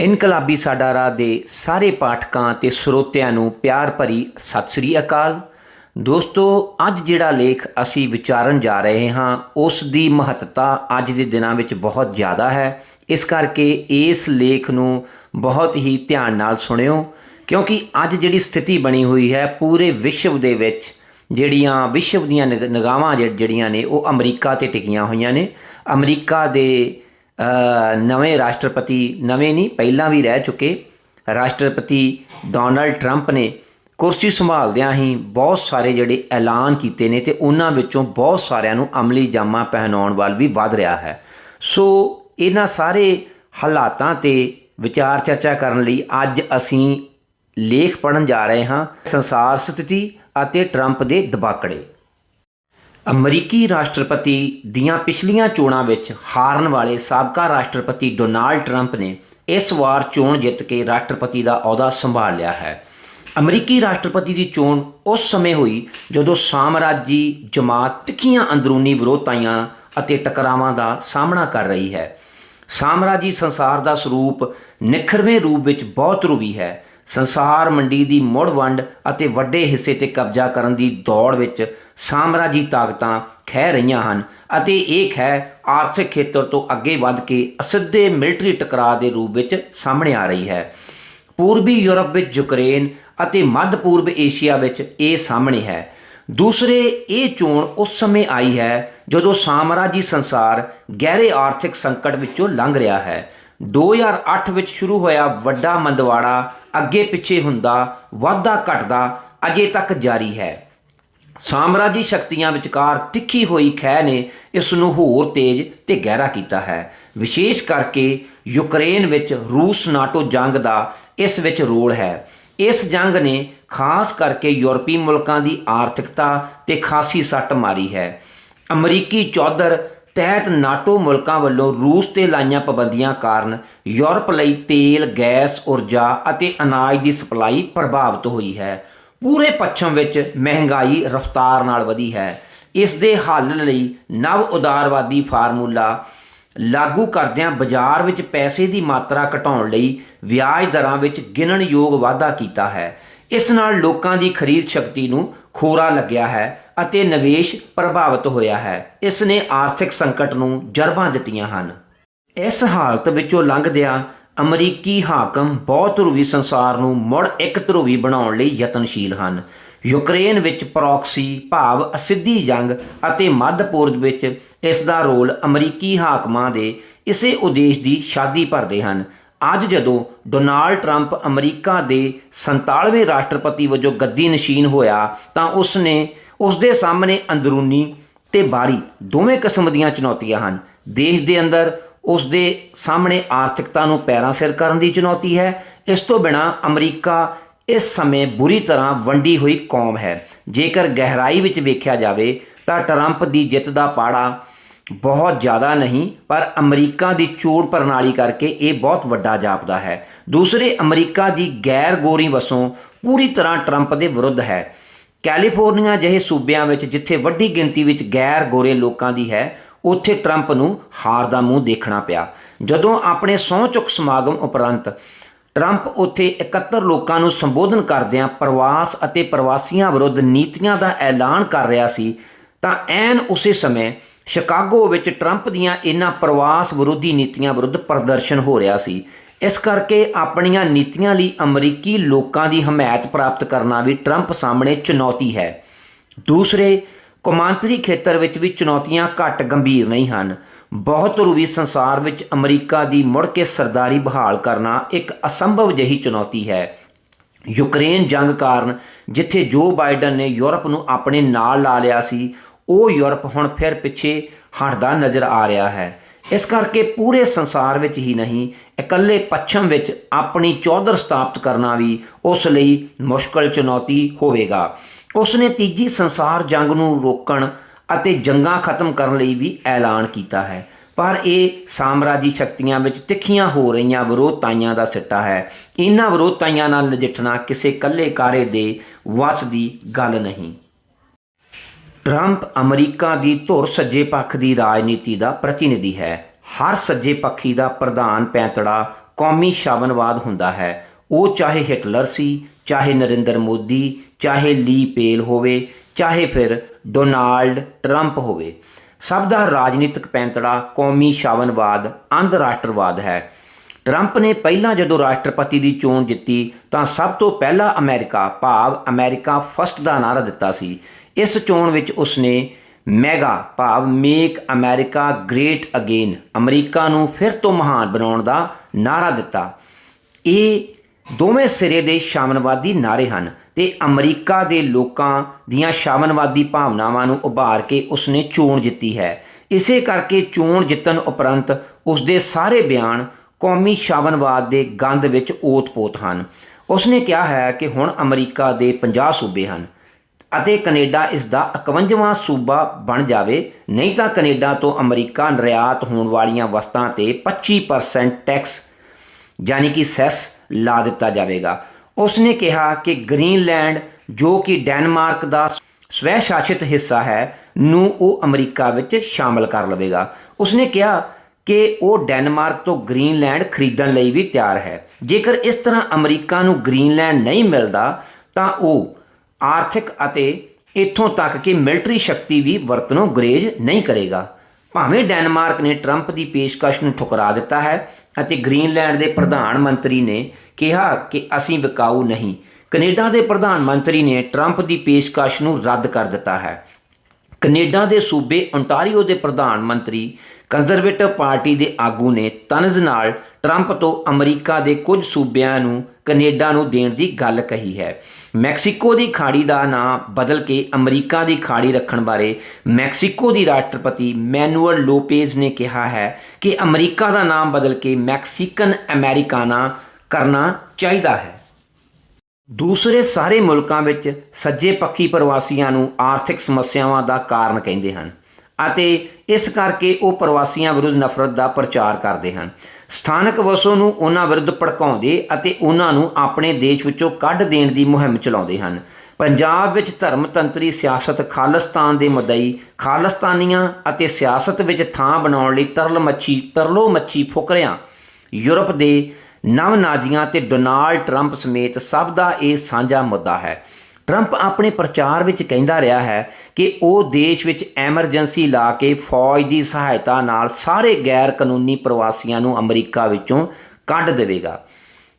ਇਨਕਲਾਬੀ ਸਾਡਾ ਰਾਹ ਦੇ ਸਾਰੇ ਪਾਠਕਾਂ ਤੇ ਸਰੋਤਿਆਂ ਨੂੰ ਪਿਆਰ ਭਰੀ ਸਤਿ ਸ੍ਰੀ ਅਕਾਲ। ਦੋਸਤੋ, ਅੱਜ ਜਿਹੜਾ ਲੇਖ ਅਸੀਂ ਵਿਚਾਰਨ ਜਾ ਰਹੇ ਹਾਂ, ਉਸ ਦੀ ਮਹੱਤਤਾ ਅੱਜ ਦੇ ਦਿਨਾਂ ਵਿੱਚ ਬਹੁਤ ਜ਼ਿਆਦਾ ਹੈ। ਇਸ ਕਰਕੇ ਇਸ ਲੇਖ ਨੂੰ ਬਹੁਤ ਹੀ ਧਿਆਨ ਨਾਲ ਸੁਣਿਓ, ਕਿਉਂਕਿ ਅੱਜ ਜਿਹੜੀ ਸਥਿਤੀ ਬਣੀ ਹੋਈ ਹੈ, ਪੂਰੇ ਵਿਸ਼ਵ ਦੇ ਵਿੱਚ ਜਿਹੜੀਆਂ, ਵਿਸ਼ਵ ਦੀਆਂ ਨਿਗਾਹਾਂ ਜਿਹੜੀਆਂ ਨੇ, ਉਹ ਅਮਰੀਕਾ ਤੇ ਟਿਕੀਆਂ ਹੋਈਆਂ ਨੇ। ਅਮਰੀਕਾ ਦੇ ਨਵੇਂ ਰਾਸ਼ਟਰਪਤੀ ਨਵੇਂ ਨਹੀਂ, ਪਹਿਲਾਂ ਵੀ ਰਹਿ ਚੁੱਕੇ ਰਾਸ਼ਟਰਪਤੀ ਡੋਨਲਡ ਟਰੰਪ ਨੇ ਕੁਰਸੀ ਸੰਭਾਲਦਿਆਂ ਹੀ ਬਹੁਤ ਸਾਰੇ ਜਿਹੜੇ ਐਲਾਨ ਕੀਤੇ ਨੇ ਤੇ ਉਹਨਾਂ ਵਿੱਚੋਂ ਬਹੁਤ ਸਾਰਿਆਂ ਨੂੰ ਅਮਲੀ ਜਾਮਾ ਪਹਿਨਾਉਣ ਵੱਲ ਵੀ ਵਧ ਰਿਹਾ ਹੈ। ਸੋ ਇਹਨਾਂ ਸਾਰੇ ਹਾਲਾਤਾਂ ਤੇ ਵਿਚਾਰ ਚਰਚਾ ਕਰਨ ਲਈ ਅੱਜ ਅਸੀਂ ਲੇਖ ਪੜਨ ਜਾ ਰਹੇ ਹਾਂ ਸੰਸਾਰ ਸਥਿਤੀ ਅਤੇ ਟਰੰਪ ਦੇ ਦਬਾਕੜੇ। ਅਮਰੀਕੀ ਰਾਸ਼ਟਰਪਤੀ ਦੀਆਂ ਪਿਛਲੀਆਂ ਚੋਣਾਂ ਵਿੱਚ ਹਾਰਨ ਵਾਲੇ ਸਾਬਕਾ ਰਾਸ਼ਟਰਪਤੀ ਡੋਨਾਲਡ ਟਰੰਪ ਨੇ ਇਸ ਵਾਰ ਚੋਣ ਜਿੱਤ ਕੇ ਰਾਸ਼ਟਰਪਤੀ ਦਾ ਅਹੁਦਾ ਸੰਭਾਲ ਲਿਆ ਹੈ। ਅਮਰੀਕੀ ਰਾਸ਼ਟਰਪਤੀ ਦੀ ਚੋਣ ਉਸ ਸਮੇਂ ਹੋਈ ਜਦੋਂ ਸਾਮਰਾਜੀ ਜਮਾਤ ਤਿੱਖੀਆਂ ਅੰਦਰੂਨੀ ਵਿਰੋਧਤਾਈਆਂ ਅਤੇ ਟਕਰਾਵਾਂ ਦਾ ਸਾਹਮਣਾ ਕਰ ਰਹੀ ਹੈ। ਸਾਮਰਾਜੀ ਸੰਸਾਰ ਦਾ ਸਰੂਪ ਨਿਖਰਵੇਂ ਰੂਪ ਵਿੱਚ ਬਹੁਤ ਰੂਪੀ ਹੈ। ਸੰਸਾਰ ਮੰਡੀ ਦੀ ਮੁੜ ਵੰਡ ਅਤੇ ਵੱਡੇ ਹਿੱਸੇ ਤੇ ਕਬਜ਼ਾ ਕਰਨ ਦੀ ਦੌੜ ਵਿੱਚ ਸਾਮਰਾਜੀ ਤਾਕਤਾਂ ਖਹਿ ਰਹੀਆਂ ਹਨ ਅਤੇ ਇਹ ਖਹਿ ਆਰਥਿਕ ਖੇਤਰ ਤੋਂ ਅੱਗੇ ਵੱਧ ਕੇ ਅਸਿੱਧੇ ਮਿਲਟਰੀ ਟਕਰਾਅ ਦੇ ਰੂਪ ਵਿੱਚ ਸਾਹਮਣੇ ਆ ਰਹੀ ਹੈ। ਪੂਰਬੀ ਯੂਰਪ ਵਿੱਚ ਯੂਕਰੇਨ ਅਤੇ ਮੱਧ ਪੂਰਬ ਏਸ਼ੀਆ ਵਿੱਚ ਇਹ ਸਾਹਮਣੇ ਹੈ। ਦੂਸਰੇ ਇਹ ਚੋਣ ਉਸ ਸਮੇਂ ਆਈ ਹੈ ਜਦੋਂ ਸਾਮਰਾਜੀ ਸੰਸਾਰ ਗਹਿਰੇ ਆਰਥਿਕ ਸੰਕਟ ਵਿੱਚੋਂ ਲੰਘ ਰਿਹਾ ਹੈ। 2008 ਵਿੱਚ ਸ਼ੁਰੂ ਹੋਇਆ ਵੱਡਾ ਮੰਦਵਾੜਾ ਅੱਗੇ ਪਿੱਛੇ ਹੁੰਦਾ, ਵਾਧਾ ਘਟਦਾ ਅਜੇ ਤੱਕ ਜਾਰੀ ਹੈ। ਸਾਮਰਾਜੀ ਸ਼ਕਤੀਆਂ ਵਿਚਕਾਰ ਤਿੱਖੀ ਹੋਈ ਖਹਿ ਨੇ ਇਸ ਨੂੰ ਹੋਰ ਤੇਜ਼ ਤੇ ਗਹਿਰਾ ਕੀਤਾ ਹੈ। ਵਿਸ਼ੇਸ਼ ਕਰਕੇ ਯੂਕਰੇਨ ਵਿੱਚ ਰੂਸ ਨਾਟੋ ਜੰਗ ਦਾ ਇਸ ਵਿੱਚ ਰੋਲ ਹੈ। ਇਸ ਜੰਗ ਨੇ ਖਾਸ ਕਰਕੇ ਯੂਰਪੀ ਮੁਲਕਾਂ ਦੀ ਆਰਥਿਕਤਾ ਤੇ ਖਾਸੀ ਸੱਟ ਮਾਰੀ ਹੈ। ਅਮਰੀਕੀ ਚੌਧਰ ਤਹਿਤ ਨਾਟੋ ਮੁਲਕਾਂ ਵੱਲੋਂ ਰੂਸ ਤੇ ਲਾਈਆਂ ਪਾਬੰਦੀਆਂ ਕਾਰਨ ਯੂਰਪ ਲਈ ਤੇਲ, ਗੈਸ, ਊਰਜਾ ਅਤੇ ਅਨਾਜ ਦੀ ਸਪਲਾਈ ਪ੍ਰਭਾਵਿਤ ਹੋਈ ਹੈ। ਪੂਰੇ ਪੱਛਮ ਵਿੱਚ ਮਹਿੰਗਾਈ ਰਫ਼ਤਾਰ ਨਾਲ ਵਧੀ ਹੈ। ਇਸ ਦੇ ਹੱਲ ਲਈ ਨਵ ਉਦਾਰਵਾਦੀ ਫਾਰਮੂਲਾ ਲਾਗੂ ਕਰਦਿਆਂ ਬਾਜ਼ਾਰ ਵਿੱਚ ਪੈਸੇ ਦੀ ਮਾਤਰਾ ਘਟਾਉਣ ਲਈ ਵਿਆਜ ਦਰਾਂ ਵਿੱਚ ਗਿਣਨਯੋਗ ਵਾਧਾ ਕੀਤਾ ਹੈ। ਇਸ ਨਾਲ ਲੋਕਾਂ ਦੀ ਖਰੀਦ ਸ਼ਕਤੀ ਨੂੰ ਖੋਰਾ ਲੱਗਿਆ ਹੈ ਅਤੇ ਨਿਵੇਸ਼ ਪ੍ਰਭਾਵਿਤ ਹੋਇਆ ਹੈ। ਇਸ ਨੇ ਆਰਥਿਕ ਸੰਕਟ ਨੂੰ ਜਰਬਾਂ ਦਿੱਤੀਆਂ ਹਨ। ਇਸ ਹਾਲਤ ਵਿੱਚੋਂ ਲੰਘਦਿਆਂ ਅਮਰੀਕੀ ਹਾਕਮ ਬਹੁਤ ਧਰੂਵੀ ਸੰਸਾਰ ਨੂੰ ਮੁੜ ਇੱਕ ਧਰੂਵੀ ਬਣਾਉਣ ਲਈ ਯਤਨਸ਼ੀਲ ਹਨ। ਯੂਕਰੇਨ ਵਿੱਚ ਪ੍ਰੌਕਸੀ, ਭਾਵ ਅਸਿੱਧੀ ਜੰਗ ਅਤੇ ਮੱਧ ਪੂਰਬ ਵਿੱਚ ਇਸ ਦਾ ਰੋਲ ਅਮਰੀਕੀ ਹਾਕਮਾਂ ਦੇ ਇਸੇ ਉਦੇਸ਼ ਦੀ ਸ਼ਾਦੀ ਭਰਦੇ ਹਨ। ਅੱਜ ਜਦੋਂ ਡੋਨਾਲਡ ਟਰੰਪ ਅਮਰੀਕਾ ਦੇ 47ਵੇਂ ਰਾਸ਼ਟਰਪਤੀ ਵਜੋਂ ਗੱਦੀ ਨਸ਼ੀਨ ਹੋਇਆ ਤਾਂ ਉਸ ਨੇ ਉਸ ਦੇ ਸਾਹਮਣੇ ਅੰਦਰੂਨੀ ਤੇ ਬਾਹਰੀ ਦੋਵੇਂ ਕਿਸਮ ਦੀਆਂ ਚੁਣੌਤੀਆਂ ਹਨ। ਦੇਸ਼ ਦੇ ਅੰਦਰ ਉਸ ਦੇ ਸਾਹਮਣੇ ਆਰਥਿਕਤਾ ਨੂੰ ਪੈਰਾਂ ਸਿਰ ਕਰਨ ਦੀ ਚੁਣੌਤੀ ਹੈ। ਇਸ ਤੋਂ ਬਿਨਾ ਅਮਰੀਕਾ ਇਸ ਸਮੇਂ ਬੁਰੀ ਤਰ੍ਹਾਂ ਵੰਡੀ ਹੋਈ ਕੌਮ ਹੈ। ਜੇਕਰ ਗਹਿਰਾਈ ਵਿੱਚ ਵੇਖਿਆ ਜਾਵੇ ਤਾਂ ਟਰੰਪ ਦੀ ਜਿੱਤ ਦਾ ਪਾੜਾ ਬਹੁਤ ਜ਼ਿਆਦਾ ਨਹੀਂ, ਪਰ ਅਮਰੀਕਾ ਦੀ ਚੋਣ ਪ੍ਰਣਾਲੀ ਕਰਕੇ ਇਹ ਬਹੁਤ ਵੱਡਾ ਜਾਪਦਾ ਹੈ। ਦੂਸਰੇ, ਅਮਰੀਕਾ ਦੀ ਗੈਰ ਗੋਰੀ ਵਸੋਂ ਪੂਰੀ ਤਰ੍ਹਾਂ ਟਰੰਪ ਦੇ ਵਿਰੁੱਧ ਹੈ। ਕੈਲੀਫੋਰਨੀਆ ਜਿਹੇ ਸੂਬਿਆਂ ਵਿੱਚ ਜਿੱਥੇ ਵੱਡੀ ਗਿਣਤੀ ਵਿੱਚ ਗੈਰ ਗੋਰੇ ਲੋਕਾਂ ਦੀ ਹੈ ਉੱਥੇ ਟਰੰਪ ਨੂੰ ਹਾਰ ਦਾ ਮੂੰਹ ਦੇਖਣਾ ਪਿਆ। ਜਦੋਂ ਆਪਣੇ ਸਹੁੰ ਚੁੱਕ ਸਮਾਗਮ ਉਪਰੰਤ ਟਰੰਪ ਉੱਥੇ 71 ਲੋਕਾਂ ਨੂੰ ਸੰਬੋਧਨ ਕਰਦਿਆਂ ਪ੍ਰਵਾਸ ਅਤੇ ਪ੍ਰਵਾਸੀਆਂ ਵਿਰੁੱਧ ਨੀਤੀਆਂ ਦਾ ਐਲਾਨ ਕਰ ਰਿਹਾ ਸੀ, ਤਾਂ ਐਨ ਉਸੇ ਸਮੇਂ ਸ਼ਿਕਾਗੋ ਵਿੱਚ ਟਰੰਪ ਦੀਆਂ ਇਹਨਾਂ ਪ੍ਰਵਾਸ ਵਿਰੋਧੀ ਨੀਤੀਆਂ ਵਿਰੁੱਧ ਪ੍ਰਦਰਸ਼ਨ ਹੋ ਰਿਹਾ ਸੀ। ਇਸ ਕਰਕੇ ਆਪਣੀਆਂ ਨੀਤੀਆਂ ਲਈ ਅਮਰੀਕੀ ਲੋਕਾਂ ਦੀ ਹਮਾਇਤ ਪ੍ਰਾਪਤ ਕਰਨਾ ਵੀ ਟਰੰਪ ਸਾਹਮਣੇ ਚੁਣੌਤੀ ਹੈ। ਦੂਸਰੇ ਕੌਮਾਂਤਰੀ ਖੇਤਰ ਵਿੱਚ ਵੀ ਚੁਣੌਤੀਆਂ ਘੱਟ ਗੰਭੀਰ ਨਹੀਂ ਹਨ। ਬਹੁਤ ਰੂਬੀ ਸੰਸਾਰ ਵਿੱਚ ਅਮਰੀਕਾ ਦੀ ਮੁੜ ਕੇ ਸਰਦਾਰੀ ਬਹਾਲ ਕਰਨਾ ਇੱਕ ਅਸੰਭਵ ਜਿਹੀ ਚੁਣੌਤੀ ਹੈ। ਯੂਕਰੇਨ ਜੰਗ ਕਾਰਨ ਜਿੱਥੇ ਜੋ ਬਾਈਡਨ ਨੇ ਯੂਰਪ ਨੂੰ ਆਪਣੇ ਨਾਲ ਲਾ ਲਿਆ ਸੀ, ਉਹ ਯੂਰਪ ਹੁਣ ਫਿਰ ਪਿੱਛੇ ਹਟਦਾ ਨਜ਼ਰ ਆ ਰਿਹਾ ਹੈ। ਇਸ ਕਰਕੇ ਪੂਰੇ ਸੰਸਾਰ ਵਿੱਚ ਹੀ ਨਹੀਂ, ਇਕੱਲੇ ਪੱਛਮ ਵਿੱਚ ਆਪਣੀ ਚੌਧਰ ਸਥਾਪਿਤ ਕਰਨਾ ਵੀ ਉਸ ਲਈ ਮੁਸ਼ਕਲ ਚੁਣੌਤੀ ਹੋਵੇਗਾ। ਉਸ ਨੇ ਤੀਜੀ ਸੰਸਾਰ ਜੰਗ ਨੂੰ ਰੋਕਣ ਅਤੇ ਜੰਗਾਂ ਖਤਮ ਕਰਨ ਲਈ ਵੀ ਐਲਾਨ ਕੀਤਾ ਹੈ। ਪਰ ਇਹ ਸਾਮਰਾਜੀ ਸ਼ਕਤੀਆਂ ਵਿੱਚ ਤਿੱਖੀਆਂ ਹੋ ਰਹੀਆਂ ਵਿਰੋਧਤਾਈਆਂ ਦਾ ਸਿੱਟਾ ਹੈ। ਇਹਨਾਂ ਵਿਰੋਧਤਾਈਆਂ ਨਾਲ ਨਜਿੱਠਣਾ ਕਿਸੇ ਇਕੱਲੇ ਕਾਰੇ ਦੇ ਵੱਸ ਦੀ ਗੱਲ ਨਹੀਂ। ਟਰੰਪ ਅਮਰੀਕਾ ਦੀ ਧੁਰ ਸੱਜੇ ਪੱਖ ਦੀ ਰਾਜਨੀਤੀ ਦਾ ਪ੍ਰਤੀਨਿਧੀ ਹੈ। ਹਰ ਸੱਜੇ ਪੱਖੀ ਦਾ ਪ੍ਰਧਾਨ ਪੈਂਤੜਾ ਕੌਮੀ ਸ਼ਾਵਨਵਾਦ ਹੁੰਦਾ ਹੈ। ਉਹ ਚਾਹੇ ਹਿਟਲਰ ਸੀ, ਚਾਹੇ ਨਰਿੰਦਰ ਮੋਦੀ, ਚਾਹੇ ਲੀ ਪੇਲ ਹੋਵੇ, ਚਾਹੇ ਫਿਰ ਡੋਨਾਲਡ ਟਰੰਪ ਹੋਵੇ। ਸਭ ਦਾ ਰਾਜਨੀਤਿਕ ਪੈਂਤੜਾ ਕੌਮੀ ਸ਼ਾਵਨਵਾਦ ਅੰਧ ਰਾਸ਼ਟਰਵਾਦ ਹੈ। ਟਰੰਪ ਨੇ ਪਹਿਲਾਂ ਜਦੋਂ ਰਾਸ਼ਟਰਪਤੀ ਦੀ ਚੋਣ ਜਿੱਤੀ, ਤਾਂ ਸਭ ਤੋਂ ਪਹਿਲਾਂ ਅਮਰੀਕਾ, ਭਾਵ ਅਮਰੀਕਾ ਫਸਟ ਦਾ ਨਾਰਾ ਦਿੱਤਾ ਸੀ। ਇਸ ਚੋਣ ਵਿੱਚ ਉਸਨੇ ਮੈਗਾ, ਭਾਵ make America great again, America ਨੂੰ ਫਿਰ ਤੋਂ ਮਹਾਨ ਬਣਾਉਣ ਦਾ ਨਾਰਾ ਦਿੱਤਾ। ਇਹ ਦੋਵੇਂ ਸਿਰੇ ਦੇ ਸ਼ਾਮਨਵਾਦੀ ਨਾਰੇ ਹਨ ਤੇ ਅਮਰੀਕਾ ਦੇ ਲੋਕਾਂ ਦੀਆਂ ਸ਼ਾਮਨਵਾਦੀ ਭਾਵਨਾਵਾਂ ਨੂੰ ਉਭਾਰ ਕੇ ਉਸਨੇ ਚੋਣ ਜਿੱਤੀ ਹੈ। ਇਸੇ ਕਰਕੇ ਚੋਣ ਜਿੱਤਣ ਉਪਰੰਤ ਉਸਦੇ ਸਾਰੇ ਬਿਆਨ ਕੌਮੀ ਸ਼ਾਵਨਵਾਦ ਦੇ ਗੰਧ ਵਿੱਚ ਓਤ-ਪੋਤ ਹਨ। ਉਸਨੇ ਕਿਹਾ ਹੈ ਕਿ ਹੁਣ ਅਮਰੀਕਾ ਦੇ 50 ਸੂਬੇ ਹਨ ਅਤੇ ਕੈਨੇਡਾ ਇਸ ਦਾ 51ਵਾਂ ਸੂਬਾ ਬਣ ਜਾਵੇ। ਨਹੀਂ ਤਾਂ ਕੈਨੇਡਾ ਤੋਂ ਅਮਰੀਕਾ ਨਿਰਯਾਤ ਹੋਣ ਵਾਲੀਆਂ ਵਸਤਾਂ ਤੇ 25% ਟੈਕਸ ਯਾਨੀ ਕਿ ਸੈਸ ਲਾ ਦਿੱਤਾ ਜਾਵੇਗਾ। ਉਸਨੇ ਕਿਹਾ ਕਿ ਗ੍ਰੀਨਲੈਂਡ, ਜੋ ਕਿ ਡੈਨਮਾਰਕ ਦਾ ਸਵੈ ਸ਼ਾਸਿਤ ਹਿੱਸਾ ਹੈ, ਨੂੰ ਉਹ ਅਮਰੀਕਾ ਵਿੱਚ ਸ਼ਾਮਲ ਕਰ ਲਵੇਗਾ। ਉਸਨੇ ਕਿਹਾ ਕਿ ਉਹ ਡੈਨਮਾਰਕ ਤੋਂ ਗ੍ਰੀਨਲੈਂਡ ਖਰੀਦਣ ਲਈ ਵੀ ਤਿਆਰ ਹੈ। ਜੇਕਰ ਇਸ ਤਰ੍ਹਾਂ ਅਮਰੀਕਾ ਨੂੰ ਗ੍ਰੀਨਲੈਂਡ ਨਹੀਂ ਮਿਲਦਾ, ਤਾਂ ਉਹ ਆਰਥਿਕ ਅਤੇ ਇੱਥੋਂ ਤੱਕ ਕਿ ਮਿਲਟਰੀ ਸ਼ਕਤੀ ਵੀ ਵਰਤਨੋਂ ਗਰੇਜ ਨਹੀਂ ਕਰੇਗਾ। ਭਾਵੇਂ ਡੈਨਮਾਰਕ ਨੇ ਟਰੰਪ ਦੀ ਪੇਸ਼ਕਸ਼ ਨੂੰ ਠੁਕਰਾ ਦਿੱਤਾ ਹੈ ਅਤੇ ਗ੍ਰੀਨਲੈਂਡ ਦੇ ਪ੍ਰਧਾਨ ਮੰਤਰੀ ਨੇ ਕਿਹਾ ਕਿ ਅਸੀਂ ਵਿਕਾਊ ਨਹੀਂ। ਕੈਨੇਡਾ ਦੇ ਪ੍ਰਧਾਨ ਮੰਤਰੀ ਨੇ ਟਰੰਪ ਦੀ ਪੇਸ਼ਕਸ਼ ਨੂੰ ਰੱਦ ਕਰ ਦਿੱਤਾ ਹੈ। ਕੈਨੇਡਾ ਦੇ ਸੂਬੇ ਓਨਟਾਰੀਓ ਦੇ ਪ੍ਰਧਾਨ ਮੰਤਰੀ ਕੰਜ਼ਰਵੇਟਿਵ ਪਾਰਟੀ ਦੇ ਆਗੂ ਨੇ ਤਨਜ਼ ਨਾਲ ਟਰੰਪ ਤੋਂ ਅਮਰੀਕਾ ਦੇ ਕੁਝ ਸੂਬਿਆਂ ਨੂੰ ਕੈਨੇਡਾ ਨੂੰ ਦੇਣ ਦੀ ਗੱਲ ਕਹੀ ਹੈ। ਮੈਕਸੀਕੋ ਦੀ ਖਾੜੀ ਦਾ ਨਾਂ ਬਦਲ ਕੇ ਅਮਰੀਕਾ ਦੀ ਖਾੜੀ ਰੱਖਣ ਬਾਰੇ ਮੈਕਸੀਕੋ ਦੀ ਰਾਸ਼ਟਰਪਤੀ ਮੈਨੂਅਲ ਲੋਪੇਜ਼ ਨੇ ਕਿਹਾ ਹੈ ਕਿ ਅਮਰੀਕਾ ਦਾ ਨਾਮ ਬਦਲ ਕੇ ਮੈਕਸੀਕਨ ਅਮਰੀਕਾਨਾ ਕਰਨਾ ਚਾਹੀਦਾ ਹੈ। ਦੂਸਰੇ ਸਾਰੇ ਮੁਲਕਾਂ ਵਿੱਚ ਸੱਜੇ ਪੱਖੀ ਪ੍ਰਵਾਸੀਆਂ ਨੂੰ ਆਰਥਿਕ ਸਮੱਸਿਆਵਾਂ ਦਾ ਕਾਰਨ ਕਹਿੰਦੇ ਹਨ ਅਤੇ ਇਸ ਕਰਕੇ ਉਹ ਪ੍ਰਵਾਸੀਆਂ ਵਿਰੁੱਧ ਨਫ਼ਰਤ ਦਾ ਪ੍ਰਚਾਰ ਕਰਦੇ ਹਨ। ਸਥਾਨਕ ਵਸੋਂ ਨੂੰ ਉਹਨਾਂ ਵਿਰੁੱਧ ਭੜਕਾਉਂਦੇ ਅਤੇ ਉਹਨਾਂ ਨੂੰ ਆਪਣੇ ਦੇਸ਼ ਵਿੱਚੋਂ ਕੱਢ ਦੇਣ ਦੀ ਮੁਹਿੰਮ ਚਲਾਉਂਦੇ ਹਨ। ਪੰਜਾਬ ਵਿੱਚ ਧਰਮਤੰਤਰੀ ਸਿਆਸਤ ਖਾਲਿਸਤਾਨ ਦੇ ਮੁੱਦਈ ਖਾਲਿਸਤਾਨੀਆਂ ਅਤੇ ਸਿਆਸਤ ਵਿੱਚ ਥਾਂ ਬਣਾਉਣ ਲਈ ਤਰਲ ਮੱਛੀ ਤਰਲੋ ਮੱਛੀ ਫੁਕਰਿਆਂ। ਯੂਰਪ ਦੇ ਨਵ ਨਾਜ਼ੀਆਂ ਤੇ ਡੋਨਾਲਡ ਟਰੰਪ ਸਮੇਤ ਸਭ ਦਾ ਇਹ ਸਾਂਝਾ ਮੁੱਦਾ ਹੈ। ਟਰੰਪ ਆਪਣੇ ਪ੍ਰਚਾਰ ਵਿੱਚ ਕਹਿੰਦਾ ਰਿਹਾ ਹੈ ਕਿ ਉਹ ਦੇਸ਼ ਵਿੱਚ ਐਮਰਜੈਂਸੀ ਲਾ ਕੇ ਫੌਜ ਦੀ ਸਹਾਇਤਾ ਨਾਲ ਸਾਰੇ ਗੈਰ ਕਾਨੂੰਨੀ ਪ੍ਰਵਾਸੀਆਂ ਨੂੰ ਅਮਰੀਕਾ ਵਿੱਚੋਂ ਕੱਢ ਦੇਵੇਗਾ।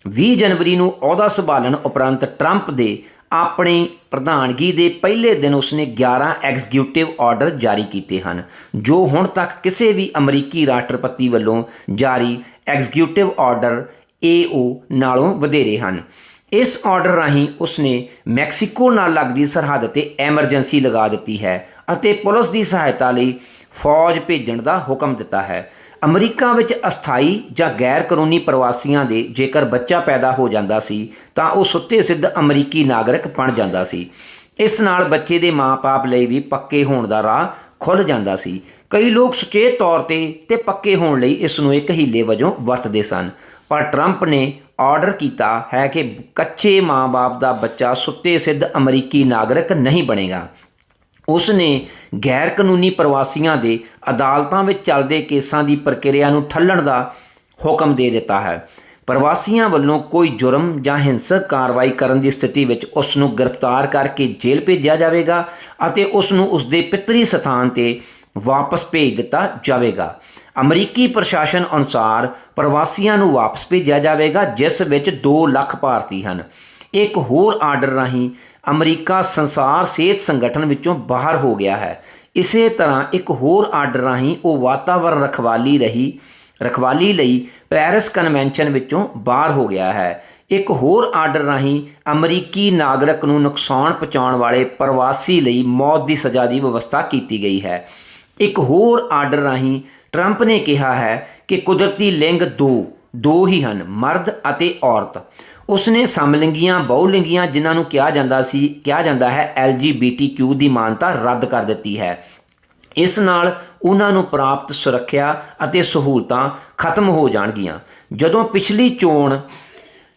20 ਜਨਵਰੀ ਨੂੰ ਅਹੁਦਾ ਸੰਭਾਲਣ ਉਪਰੰਤ ਟਰੰਪ ਦੇ ਆਪਣੀ ਪ੍ਰਧਾਨਗੀ ਦੇ ਪਹਿਲੇ ਦਿਨ ਉਸਨੇ 11 ਐਗਜ਼ੀਕਿਊਟਿਵ ਆਰਡਰ ਜਾਰੀ ਕੀਤੇ ਹਨ, ਜੋ ਹੁਣ ਤੱਕ ਕਿਸੇ ਵੀ ਅਮਰੀਕੀ ਰਾਸ਼ਟਰਪਤੀ ਵੱਲੋਂ ਜਾਰੀ ਐਗਜ਼ੀਕਿਊਟਿਵ ਆਰਡਰ ਏਓ ਨਾਲੋਂ ਵਧੇਰੇ ਹਨ। ਇਸ ਆਰਡਰ ਰਾਹੀਂ ਉਸਨੇ ਮੈਕਸੀਕੋ ਨਾਲ ਲੱਗਦੀ ਸਰਹੱਦ ਤੇ ਐਮਰਜੈਂਸੀ ਲਗਾ ਦਿੱਤੀ ਹੈ ਅਤੇ ਪੁਲਿਸ ਦੀ ਸਹਾਇਤਾ ਲਈ ਫੌਜ ਭੇਜਣ ਦਾ ਹੁਕਮ ਦਿੱਤਾ ਹੈ। ਅਮਰੀਕਾ ਵਿੱਚ ਅਸਥਾਈ ਜਾਂ ਗੈਰ ਕਾਨੂੰਨੀ ਪ੍ਰਵਾਸੀਆਂ ਦੇ ਜੇਕਰ ਬੱਚਾ ਪੈਦਾ ਹੋ ਜਾਂਦਾ ਸੀ, ਤਾਂ ਉਹ ਸੁੱਤੇ ਸਿੱਧ ਅਮਰੀਕੀ ਨਾਗਰਿਕ ਬਣ ਜਾਂਦਾ ਸੀ। ਇਸ ਨਾਲ ਬੱਚੇ ਦੇ ਮਾਪੇ ਲਈ ਵੀ ਪੱਕੇ ਹੋਣ ਦਾ ਰਾਹ ਖੁੱਲ ਜਾਂਦਾ ਸੀ। ਕਈ ਲੋਕ ਸੁਚੇਤ ਤੌਰ ਤੇ ਤੇ ਪੱਕੇ ਹੋਣ ਲਈ ਇਸ ਨੂੰ ਇੱਕ ਹੀਲੇ ਵਜੋਂ ਵਰਤਦੇ ਸਨ, ਪਰ ਟਰੰਪ ਨੇ ਆਰਡਰ ਕੀਤਾ ਹੈ ਕਿ ਕੱਚੇ ਮਾਂ-ਬਾਪ ਦਾ ਬੱਚਾ ਸੁੱਤੇ ਸਿੱਧ ਅਮਰੀਕੀ ਨਾਗਰਿਕ ਨਹੀਂ ਬਣੇਗਾ। ਉਸ ਨੇ ਗੈਰ ਕਾਨੂੰਨੀ ਪ੍ਰਵਾਸੀਆਂ ਦੇ ਅਦਾਲਤਾਂ ਵਿੱਚ ਚੱਲਦੇ ਕੇਸਾਂ ਦੀ ਪ੍ਰਕਿਰਿਆ ਨੂੰ ਠੱਲਣ ਦਾ ਹੁਕਮ ਦੇ ਦਿੱਤਾ ਹੈ। ਪ੍ਰਵਾਸੀਆਂ ਵੱਲੋਂ ਕੋਈ ਜੁਰਮ ਜਾਂ ਹਿੰਸਕ ਕਾਰਵਾਈ ਕਰਨ ਦੀ ਸਥਿਤੀ ਵਿੱਚ ਉਸ ਨੂੰ ਗ੍ਰਿਫਤਾਰ ਕਰਕੇ ਜੇਲ੍ਹ ਭੇਜਿਆ ਜਾਵੇਗਾ ਅਤੇ ਉਸ ਨੂੰ ਉਸ ਦੇ ਪਿਤਰੀ ਸਥਾਨ ਤੇ ਵਾਪਸ ਭੇਜ ਦਿੱਤਾ ਜਾਵੇਗਾ। ਅਮਰੀਕੀ ਪ੍ਰਸ਼ਾਸਨ ਅਨੁਸਾਰ ਪ੍ਰਵਾਸੀਆਂ ਨੂੰ ਵਾਪਸ ਭੇਜਿਆ ਜਾਵੇਗਾ, ਜਿਸ ਵਿੱਚ 2 ਲੱਖ ਭਾਰਤੀ ਹਨ। ਇੱਕ ਹੋਰ ਆਰਡਰ ਰਾਹੀਂ ਅਮਰੀਕਾ ਸੰਸਾਰ ਸਿਹਤ ਸੰਗਠਨ ਵਿੱਚੋਂ ਬਾਹਰ ਹੋ ਗਿਆ ਹੈ। ਇਸੇ ਤਰ੍ਹਾਂ ਇੱਕ ਹੋਰ ਆਰਡਰ ਰਾਹੀਂ ਉਹ ਵਾਤਾਵਰਣ ਰਖਵਾਲੀ ਰਹੀ, ਰਖਵਾਲੀ ਲਈ ਪੈਰਿਸ ਕਨਵੈਨਸ਼ਨ ਵਿੱਚੋਂ ਬਾਹਰ ਹੋ ਗਿਆ ਹੈ। ਇੱਕ ਹੋਰ ਆਰਡਰ ਰਾਹੀਂ ਅਮਰੀਕੀ ਨਾਗਰਿਕ ਨੂੰ ਨੁਕਸਾਨ ਪਹੁੰਚਾਉਣ ਵਾਲੇ ਪ੍ਰਵਾਸੀ ਲਈ ਮੌਤ ਦੀ ਸਜ਼ਾ ਦੀ ਵਿਵਸਥਾ ਕੀਤੀ ਗਈ ਹੈ। ਇੱਕ ਹੋਰ ਆਰਡਰ ਰਾਹੀਂ ਟਰੰਪ ਨੇ ਕਿਹਾ ਹੈ ਕਿ ਕੁਦਰਤੀ ਲਿੰਗ ਦੋ ਦੋ ਹੀ ਹਨ, ਮਰਦ ਅਤੇ ਔਰਤ। ਉਸਨੇ ਸਮਲਿੰਗੀਆਂ, ਬਹੁਲਿੰਗੀਆਂ ਜਿਨ੍ਹਾਂ ਨੂੰ ਕਿਹਾ ਜਾਂਦਾ ਸੀ, ਕਿਹਾ ਜਾਂਦਾ ਹੈ LGBTQ ਦੀ ਮਾਨਤਾ ਰੱਦ ਕਰ ਦਿੱਤੀ ਹੈ। ਇਸ ਨਾਲ ਉਹਨਾਂ ਨੂੰ ਪ੍ਰਾਪਤ ਸੁਰੱਖਿਆ ਅਤੇ ਸਹੂਲਤਾਂ ਖਤਮ ਹੋ ਜਾਣਗੀਆਂ। ਜਦੋਂ ਪਿਛਲੀ ਚੋਣ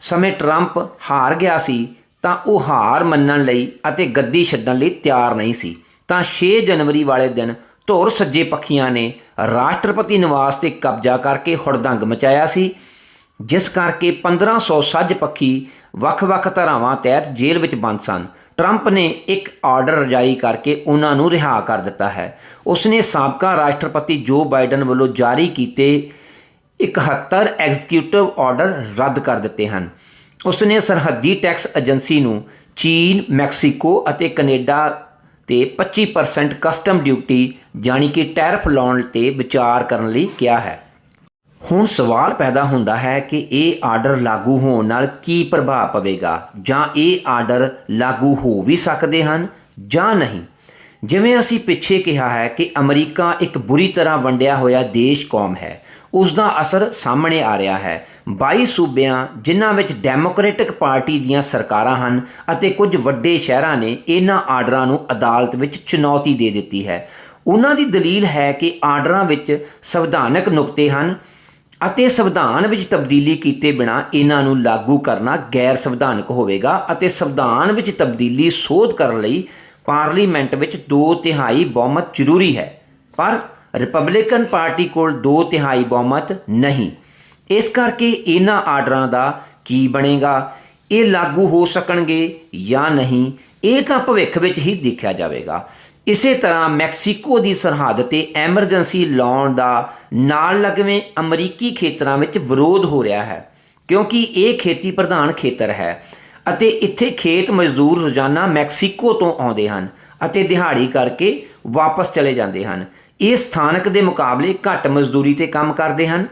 ਸਮੇਂ ਟਰੰਪ ਹਾਰ ਗਿਆ ਸੀ, ਤਾਂ ਉਹ ਹਾਰ ਮੰਨਣ ਲਈ ਅਤੇ ਗੱਦੀ ਛੱਡਣ ਲਈ ਤਿਆਰ ਨਹੀਂ ਸੀ। ਤਾਂ 6 ਜਨਵਰੀ ਵਾਲੇ ਦਿਨ ਧੁਰ ਸੱਜੇ ਪੱਖੀਆਂ ਨੇ ਰਾਸ਼ਟਰਪਤੀ ਨਿਵਾਸ ਤੇ ਕਬਜ਼ਾ ਕਰਕੇ ਹੁੜਦੰਗ ਮਚਾਇਆ ਸੀ, ਜਿਸ ਕਰਕੇ 1500 ਸੱਜ ਪੱਖੀ ਵੱਖ-ਵੱਖ ਧਾਰਾਵਾਂ ਤਹਿਤ ਜੇਲ੍ਹ ਵਿੱਚ ਬੰਦ ਸਨ। ਟਰੰਪ ਨੇ ਇੱਕ ਆਰਡਰ ਜਾਰੀ ਕਰਕੇ ਉਹਨਾਂ ਨੂੰ ਰਿਹਾ ਕਰ ਦਿੱਤਾ ਹੈ। ਉਸ ਨੇ ਸਾਬਕਾ ਰਾਸ਼ਟਰਪਤੀ ਜੋ ਬਾਈਡਨ ਵੱਲੋਂ ਜਾਰੀ ਕੀਤੇ 71 ਐਗਜ਼ੀਕਿਊਟਿਵ ਆਰਡਰ ਰੱਦ ਕਰ ਦਿੱਤੇ ਹਨ। ਉਸਨੇ ਸਰਹੱਦੀ ਟੈਕਸ ਏਜੰਸੀ ਨੂੰ ਚੀਨ, ਮੈਕਸੀਕੋ ਅਤੇ ਕੈਨੇਡਾ ਤੇ 25% ਕਸਟਮ ਡਿਊਟੀ ਜਾਣੀ ਕਿ ਟੈਰਫ ਲਾਉਣ ਤੇ ਵਿਚਾਰ ਕਰਨ ਲਈ ਕਿਹਾ ਹੈ। ਹੁਣ ਸਵਾਲ ਪੈਦਾ ਹੁੰਦਾ ਹੈ ਕਿ ਇਹ ਆਰਡਰ ਲਾਗੂ ਹੋਣ ਨਾਲ ਕੀ ਪ੍ਰਭਾਵ ਪਵੇਗਾ? ਜਾਂ ਇਹ ਆਰਡਰ ਲਾਗੂ ਹੋ ਵੀ ਸਕਦੇ ਹਨ ਜਾਂ ਨਹੀਂ? ਜਿਵੇਂ ਅਸੀਂ ਪਿੱਛੇ ਕਿਹਾ ਹੈ ਕਿ ਅਮਰੀਕਾ ਇੱਕ ਬੁਰੀ ਤਰ੍ਹਾਂ ਵੰਡਿਆ ਹੋਇਆ ਦੇਸ਼ ਕੌਮ ਹੈ। ਉਸ ਦਾ ਅਸਰ ਸਾਹਮਣੇ ਆ ਰਿਹਾ ਹੈ। 22 ਸੂਬਿਆਂ, ਜਿਨ੍ਹਾਂ ਵਿੱਚ ਡੈਮੋਕ੍ਰੈਟਿਕ ਪਾਰਟੀ ਦੀਆਂ ਸਰਕਾਰਾਂ ਹਨ ਅਤੇ ਕੁਝ ਵੱਡੇ ਸ਼ਹਿਰਾਂ ਨੇ ਇਹਨਾਂ ਆਰਡਰਾਂ ਨੂੰ ਅਦਾਲਤ ਵਿੱਚ ਚੁਣੌਤੀ ਦੇ ਦਿੱਤੀ ਹੈ। ਉਹਨਾਂ ਦੀ ਦਲੀਲ ਹੈ ਕਿ ਆਰਡਰਾਂ ਵਿੱਚ ਸੰਵਿਧਾਨਕ ਨੁਕਤੇ ਹਨ ਅਤੇ ਸੰਵਿਧਾਨ ਵਿੱਚ ਤਬਦੀਲੀ ਕੀਤੇ ਬਿਨਾ ਇਹਨਾਂ ਨੂੰ ਲਾਗੂ ਕਰਨਾ ਗੈਰ ਸੰਵਿਧਾਨਕ ਹੋਵੇਗਾ ਅਤੇ ਸੰਵਿਧਾਨ ਵਿੱਚ ਤਬਦੀਲੀ ਸੋਧ ਕਰਨ ਲਈ ਪਾਰਲੀਮੈਂਟ ਵਿੱਚ 2 ਤਿਹਾਈ ਬਹੁਮਤ ਜ਼ਰੂਰੀ ਹੈ। ਪਰ ਰਿਪਬਲਿਕਨ ਪਾਰਟੀ ਕੋਲ 2 ਤਿਹਾਈ ਬਹੁਮਤ ਨਹੀਂ। ਇਸ ਕਰਕੇ ਇਹਨਾਂ ਆਰਡਰਾਂ ਦਾ ਕੀ ਬਣੇਗਾ? ਇਹ ਲਾਗੂ ਹੋ ਸਕਣਗੇ ਜਾਂ ਨਹੀਂ? ਇਹ ਤਾਂ ਭਵਿੱਖ ਵਿੱਚ ਹੀ ਦੇਖਿਆ ਜਾਵੇਗਾ। ਇਸੇ ਤਰ੍ਹਾਂ ਮੈਕਸੀਕੋ ਦੀ ਸਰਹੱਦ ਤੇ ਐਮਰਜੈਂਸੀ ਲਾਉਣ ਦਾ ਨਾਲ ਲੱਗਵੇਂ ਅਮਰੀਕੀ ਖੇਤਰਾਂ ਵਿੱਚ ਵਿਰੋਧ ਹੋ ਰਿਹਾ ਹੈ, ਕਿਉਂਕਿ ਇਹ ਖੇਤੀ ਪ੍ਰਧਾਨ ਖੇਤਰ ਹੈ ਅਤੇ ਇੱਥੇ ਖੇਤ ਮਜ਼ਦੂਰ ਰੋਜ਼ਾਨਾ ਮੈਕਸੀਕੋ ਤੋਂ ਆਉਂਦੇ ਹਨ ਅਤੇ ਦਿਹਾੜੀ ਕਰਕੇ ਵਾਪਸ ਚਲੇ ਜਾਂਦੇ ਹਨ। ਇਹ ਸਥਾਨਕ ਦੇ ਮੁਕਾਬਲੇ ਘੱਟ ਮਜ਼ਦੂਰੀ ਤੇ ਕੰਮ ਕਰਦੇ ਹਨ।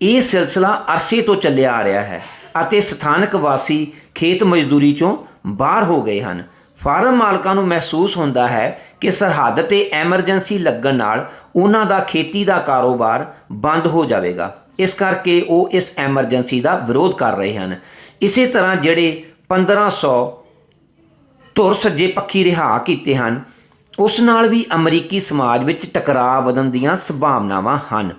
ਇਹ ਸਿਲਸਿਲਾ ਅਰਸੇ ਤੋਂ ਚੱਲਿਆ ਆ ਰਿਹਾ ਹੈ ਅਤੇ ਸਥਾਨਕ ਵਾਸੀ ਖੇਤ ਮਜ਼ਦੂਰੀ ਚੋਂ ਬਾਹਰ ਹੋ ਗਏ ਹਨ। ਫਾਰਮ ਮਾਲਕਾਂ ਨੂੰ ਮਹਿਸੂਸ ਹੁੰਦਾ ਹੈ ਕਿ ਸਰਹੱਦ ਤੇ ਐਮਰਜੈਂਸੀ ਲੱਗਣ ਨਾਲ ਉਹਨਾਂ ਦਾ ਖੇਤੀ ਦਾ ਕਾਰੋਬਾਰ ਬੰਦ ਹੋ ਜਾਵੇਗਾ। ਇਸ ਕਰਕੇ ਉਹ ਇਸ ਐਮਰਜੈਂਸੀ ਦਾ ਵਿਰੋਧ ਕਰ ਰਹੇ ਹਨ। ਇਸੇ ਤਰ੍ਹਾਂ ਜਿਹੜੇ 1500 ਧੁਰ ਸੱਜੇ ਪੱਖੀ ਰਿਹਾ ਕੀਤੇ ਹਨ, ਉਸ ਨਾਲ ਵੀ ਅਮਰੀਕੀ ਸਮਾਜ ਵਿੱਚ ਟਕਰਾਅ ਵਧਣ ਦੀਆਂ ਸੰਭਾਵਨਾਵਾਂ ਹਨ।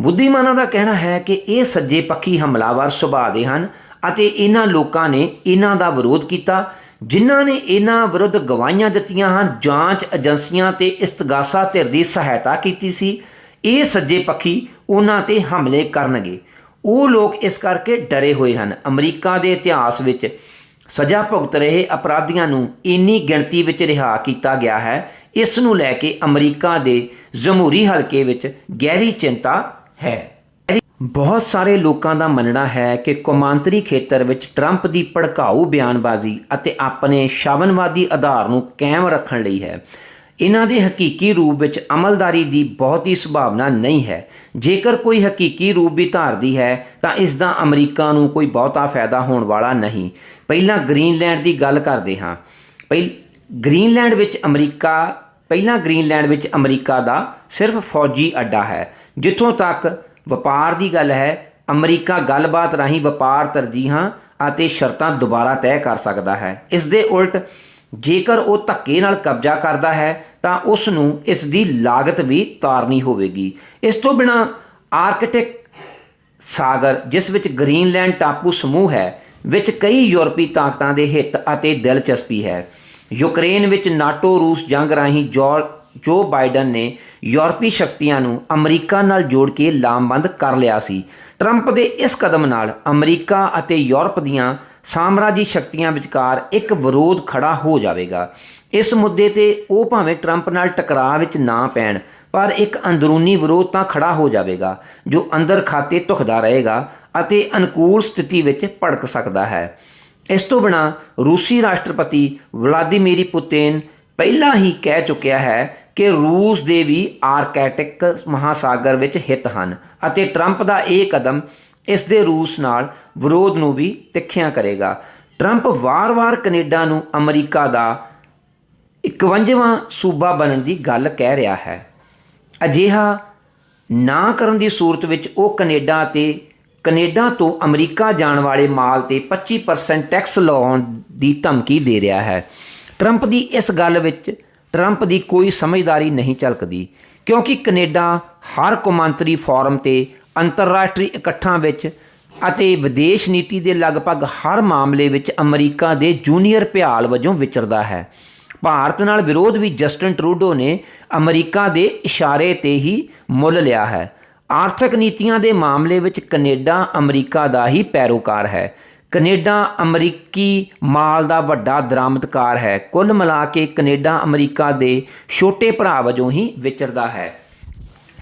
ਬੁੱਧੀਮਾਨਾਂ ਦਾ ਕਹਿਣਾ ਹੈ ਕਿ ਇਹ ਸੱਜੇ ਪੱਖੀ ਹਮਲਾਵਰ ਸੁਭਾਅ ਦੇ ਹਨ ਅਤੇ ਇਹਨਾਂ ਲੋਕਾਂ ਨੇ ਇਹਨਾਂ ਦਾ ਵਿਰੋਧ ਕੀਤਾ ਜਿਨ੍ਹਾਂ ਨੇ ਇਹਨਾਂ ਵਿਰੁੱਧ ਗਵਾਹੀਆਂ ਦਿੱਤੀਆਂ ਹਨ, ਜਾਂਚ ਏਜੰਸੀਆਂ ਤੇ ਇਸਤਗਾਸਾ ਧਿਰ ਦੀ ਸਹਾਇਤਾ ਕੀਤੀ ਸੀ। ਇਹ ਸੱਜੇ ਪੱਖੀ ਉਹਨਾਂ ਤੇ ਹਮਲੇ ਕਰਨਗੇ। ਉਹ ਲੋਕ ਇਸ ਕਰਕੇ ਡਰੇ ਹੋਏ ਹਨ। ਅਮਰੀਕਾ ਦੇ ਇਤਿਹਾਸ ਵਿੱਚ ਸਜ਼ਾ ਭੁਗਤ ਰਹੇ ਅਪਰਾਧੀਆਂ ਨੂੰ ਇੰਨੀ ਗਿਣਤੀ ਵਿੱਚ ਰਿਹਾ ਕੀਤਾ ਗਿਆ ਹੈ। ਇਸ ਨੂੰ ਲੈ ਕੇ ਅਮਰੀਕਾ ਦੇ ਜਮਹੂਰੀ ਹਲਕੇ ਵਿੱਚ ਗਹਿਰੀ ਚਿੰਤਾ ਹੈ। ਬਹੁਤ ਸਾਰੇ ਲੋਕਾਂ ਦਾ ਮੰਨਣਾ ਹੈ ਕਿ ਕੌਮਾਂਤਰੀ ਖੇਤਰ ਵਿੱਚ ਟਰੰਪ ਦੀ ਭੜਕਾਊ ਬਿਆਨਬਾਜ਼ੀ ਅਤੇ ਆਪਣੇ ਸ਼ਾਵਨਵਾਦੀ ਆਧਾਰ ਨੂੰ ਕਾਇਮ ਰੱਖਣ ਲਈ ਹੈ। ਇਹਨਾਂ ਦੇ ਹਕੀਕੀ ਰੂਪ ਵਿੱਚ ਅਮਲਦਾਰੀ ਦੀ ਬਹੁਤ ਹੀ ਸੰਭਾਵਨਾ ਨਹੀਂ ਹੈ। ਜੇਕਰ ਕੋਈ ਹਕੀਕੀ ਰੂਪ ਵੀ ਧਾਰਦੀ ਹੈ, ਤਾਂ ਇਸ ਦਾ ਅਮਰੀਕਾ ਨੂੰ ਕੋਈ ਬਹੁਤਾ ਫਾਇਦਾ ਹੋਣ ਵਾਲਾ ਨਹੀਂ। ਪਹਿਲਾਂ ਗ੍ਰੀਨਲੈਂਡ ਦੀ ਗੱਲ ਕਰਦੇ ਹਾਂ। ਪਹਿਲ, ਗ੍ਰੀਨਲੈਂਡ ਵਿੱਚ ਅਮਰੀਕਾ, ਪਹਿਲਾਂ ਗ੍ਰੀਨਲੈਂਡ ਵਿੱਚ ਅਮਰੀਕਾ ਦਾ ਸਿਰਫ ਫੌਜੀ ਅੱਡਾ ਹੈ, ਜਿੱਥੋਂ ਤੱਕ ਵਪਾਰ ਦੀ ਗੱਲ ਹੈ, ਅਮਰੀਕਾ ਗੱਲਬਾਤ ਰਾਹੀਂ ਵਪਾਰ ਤਰਜੀਹਾਂ ਅਤੇ ਸ਼ਰਤਾਂ ਦੁਬਾਰਾ ਤੈਅ ਕਰ ਸਕਦਾ ਹੈ। ਇਸ ਦੇ ਉਲਟ, ਜੇਕਰ ਉਹ ਧੱਕੇ ਨਾਲ ਕਬਜ਼ਾ ਕਰਦਾ ਹੈ, ਤਾਂ ਉਸ ਨੂੰ ਇਸ ਦੀ ਲਾਗਤ ਵੀ ਤਾਰਨੀ ਹੋਵੇਗੀ। ਇਸ ਤੋਂ ਬਿਨਾ ਆਰਕਟਿਕ ਸਾਗਰ, ਜਿਸ ਵਿੱਚ ਗ੍ਰੀਨਲੈਂਡ ਟਾਪੂ ਸਮੂਹ ਹੈ, ਵਿੱਚ ਕਈ ਯੂਰਪੀ ਤਾਕਤਾਂ ਦੇ ਹਿੱਤ ਅਤੇ ਦਿਲਚਸਪੀ ਹੈ। ਯੂਕਰੇਨ ਵਿੱਚ ਨਾਟੋ ਰੂਸ ਜੰਗ ਰਾਹੀਂ ਜੌਰ ਜੋ ਬਾਈਡਨ ਨੇ ਯੂਰਪੀ ਸ਼ਕਤੀਆਂ ਨੂੰ ਅਮਰੀਕਾ ਨਾਲ ਜੋੜ ਕੇ ਲਾਮਬੰਦ ਕਰ ਲਿਆ ਸੀ। ਟਰੰਪ ਦੇ ਇਸ ਕਦਮ ਨਾਲ ਅਮਰੀਕਾ ਅਤੇ ਯੂਰਪ ਦੀਆਂ ਸਾਮਰਾਜੀ ਸ਼ਕਤੀਆਂ ਵਿਚਕਾਰ ਇੱਕ ਵਿਰੋਧ ਖੜਾ ਹੋ ਜਾਵੇਗਾ। ਇਸ ਮੁੱਦੇ ਤੇ ਉਹ ਭਾਵੇਂ ਟਰੰਪ ਨਾਲ ਟਕਰਾਅ ਵਿੱਚ ਨਾ ਪੈਣ, ਪਰ ਇੱਕ ਅੰਦਰੂਨੀ ਵਿਰੋਧ ਤਾਂ ਖੜਾ ਹੋ ਜਾਵੇਗਾ, ਜੋ ਅੰਦਰ ਖਾਤੇ ਧੁਖਦਾ ਰਹੇਗਾ ਅਤੇ ਅਨੁਕੂਲ ਸਥਿਤੀ ਵਿੱਚ ਭੜਕ ਸਕਦਾ ਹੈ। ਇਸ ਤੋਂ ਬਿਨਾ ਰੂਸੀ ਰਾਸ਼ਟਰਪਤੀ ਵਲਾਦੀਮੀਰ ਪੁਤਿਨ ਪਹਿਲਾਂ ਹੀ ਕਹਿ ਚੁੱਕਿਆ ਹੈ ਕਿ ਰੂਸ ਦੇ ਵੀ ਆਰਕੈਟਿਕ ਮਹਾਸਾਗਰ ਵਿੱਚ ਹਿੱਤ ਹਨ ਅਤੇ ਟਰੰਪ ਦਾ ਇਹ ਕਦਮ ਇਸ ਦੇ ਰੂਸ ਨਾਲ ਵਿਰੋਧ ਨੂੰ ਵੀ ਤਿੱਖਿਆ ਕਰੇਗਾ। ਟਰੰਪ ਵਾਰ-ਵਾਰ ਕੈਨੇਡਾ ਨੂੰ ਅਮਰੀਕਾ ਦਾ 51ਵਾਂ ਸੂਬਾ ਬਣਨ ਦੀ ਗੱਲ ਕਹਿ ਰਿਹਾ ਹੈ। ਅਜਿਹਾ ਨਾ ਕਰਨ ਦੀ ਸੂਰਤ ਵਿੱਚ ਉਹ ਕੈਨੇਡਾ ਤੇ ਕੈਨੇਡਾ ਤੋਂ ਅਮਰੀਕਾ ਜਾਣ ਵਾਲੇ ਮਾਲ ਤੇ 25% ਟੈਕਸ ਲਾਉਣ ਦੀ ਧਮਕੀ ਦੇ ਰਿਹਾ ਹੈ। ਟਰੰਪ ਦੀ ਇਸ ਗੱਲ ਵਿੱਚ ਟਰੰਪ ਦੀ ਕੋਈ ਸਮਝਦਾਰੀ ਨਹੀਂ ਝਲਕਦੀ, ਕਿਉਂਕਿ ਕੈਨੇਡਾ ਹਰ ਕੌਮਾਂਤਰੀ ਫੋਰਮ ਤੇ ਅੰਤਰਰਾਸ਼ਟਰੀ ਇਕੱਠਾਂ ਵਿੱਚ ਅਤੇ ਵਿਦੇਸ਼ ਨੀਤੀ ਦੇ ਲਗਭਗ ਹਰ ਮਾਮਲੇ ਵਿੱਚ ਅਮਰੀਕਾ ਦੇ ਜੂਨੀਅਰ ਭਿਆਲ ਵਜੋਂ ਵਿਚਰਦਾ ਹੈ। ਭਾਰਤ ਨਾਲ ਵਿਰੋਧ ਵੀ ਜਸਟਨ ਟਰੂਡੋ ਨੇ ਅਮਰੀਕਾ ਦੇ ਇਸ਼ਾਰੇ ਤੇ ਹੀ ਮੁੱਲ ਲਿਆ ਹੈ। ਆਰਥਿਕ ਨੀਤੀਆਂ ਦੇ ਮਾਮਲੇ ਵਿੱਚ ਕੈਨੇਡਾ ਅਮਰੀਕਾ ਦਾ ਹੀ ਪੈਰੋਕਾਰ ਹੈ। ਕੈਨੇਡਾ ਅਮਰੀਕੀ ਮਾਲ ਦਾ ਵੱਡਾ ਦਰਾਮਦਕਾਰ ਹੈ। ਕੁੱਲ ਮਿਲਾ ਕੇ ਕੈਨੇਡਾ ਅਮਰੀਕਾ ਦੇ ਛੋਟੇ ਭਰਾ ਵਜੋਂ ਹੀ ਵਿਚਰਦਾ ਹੈ।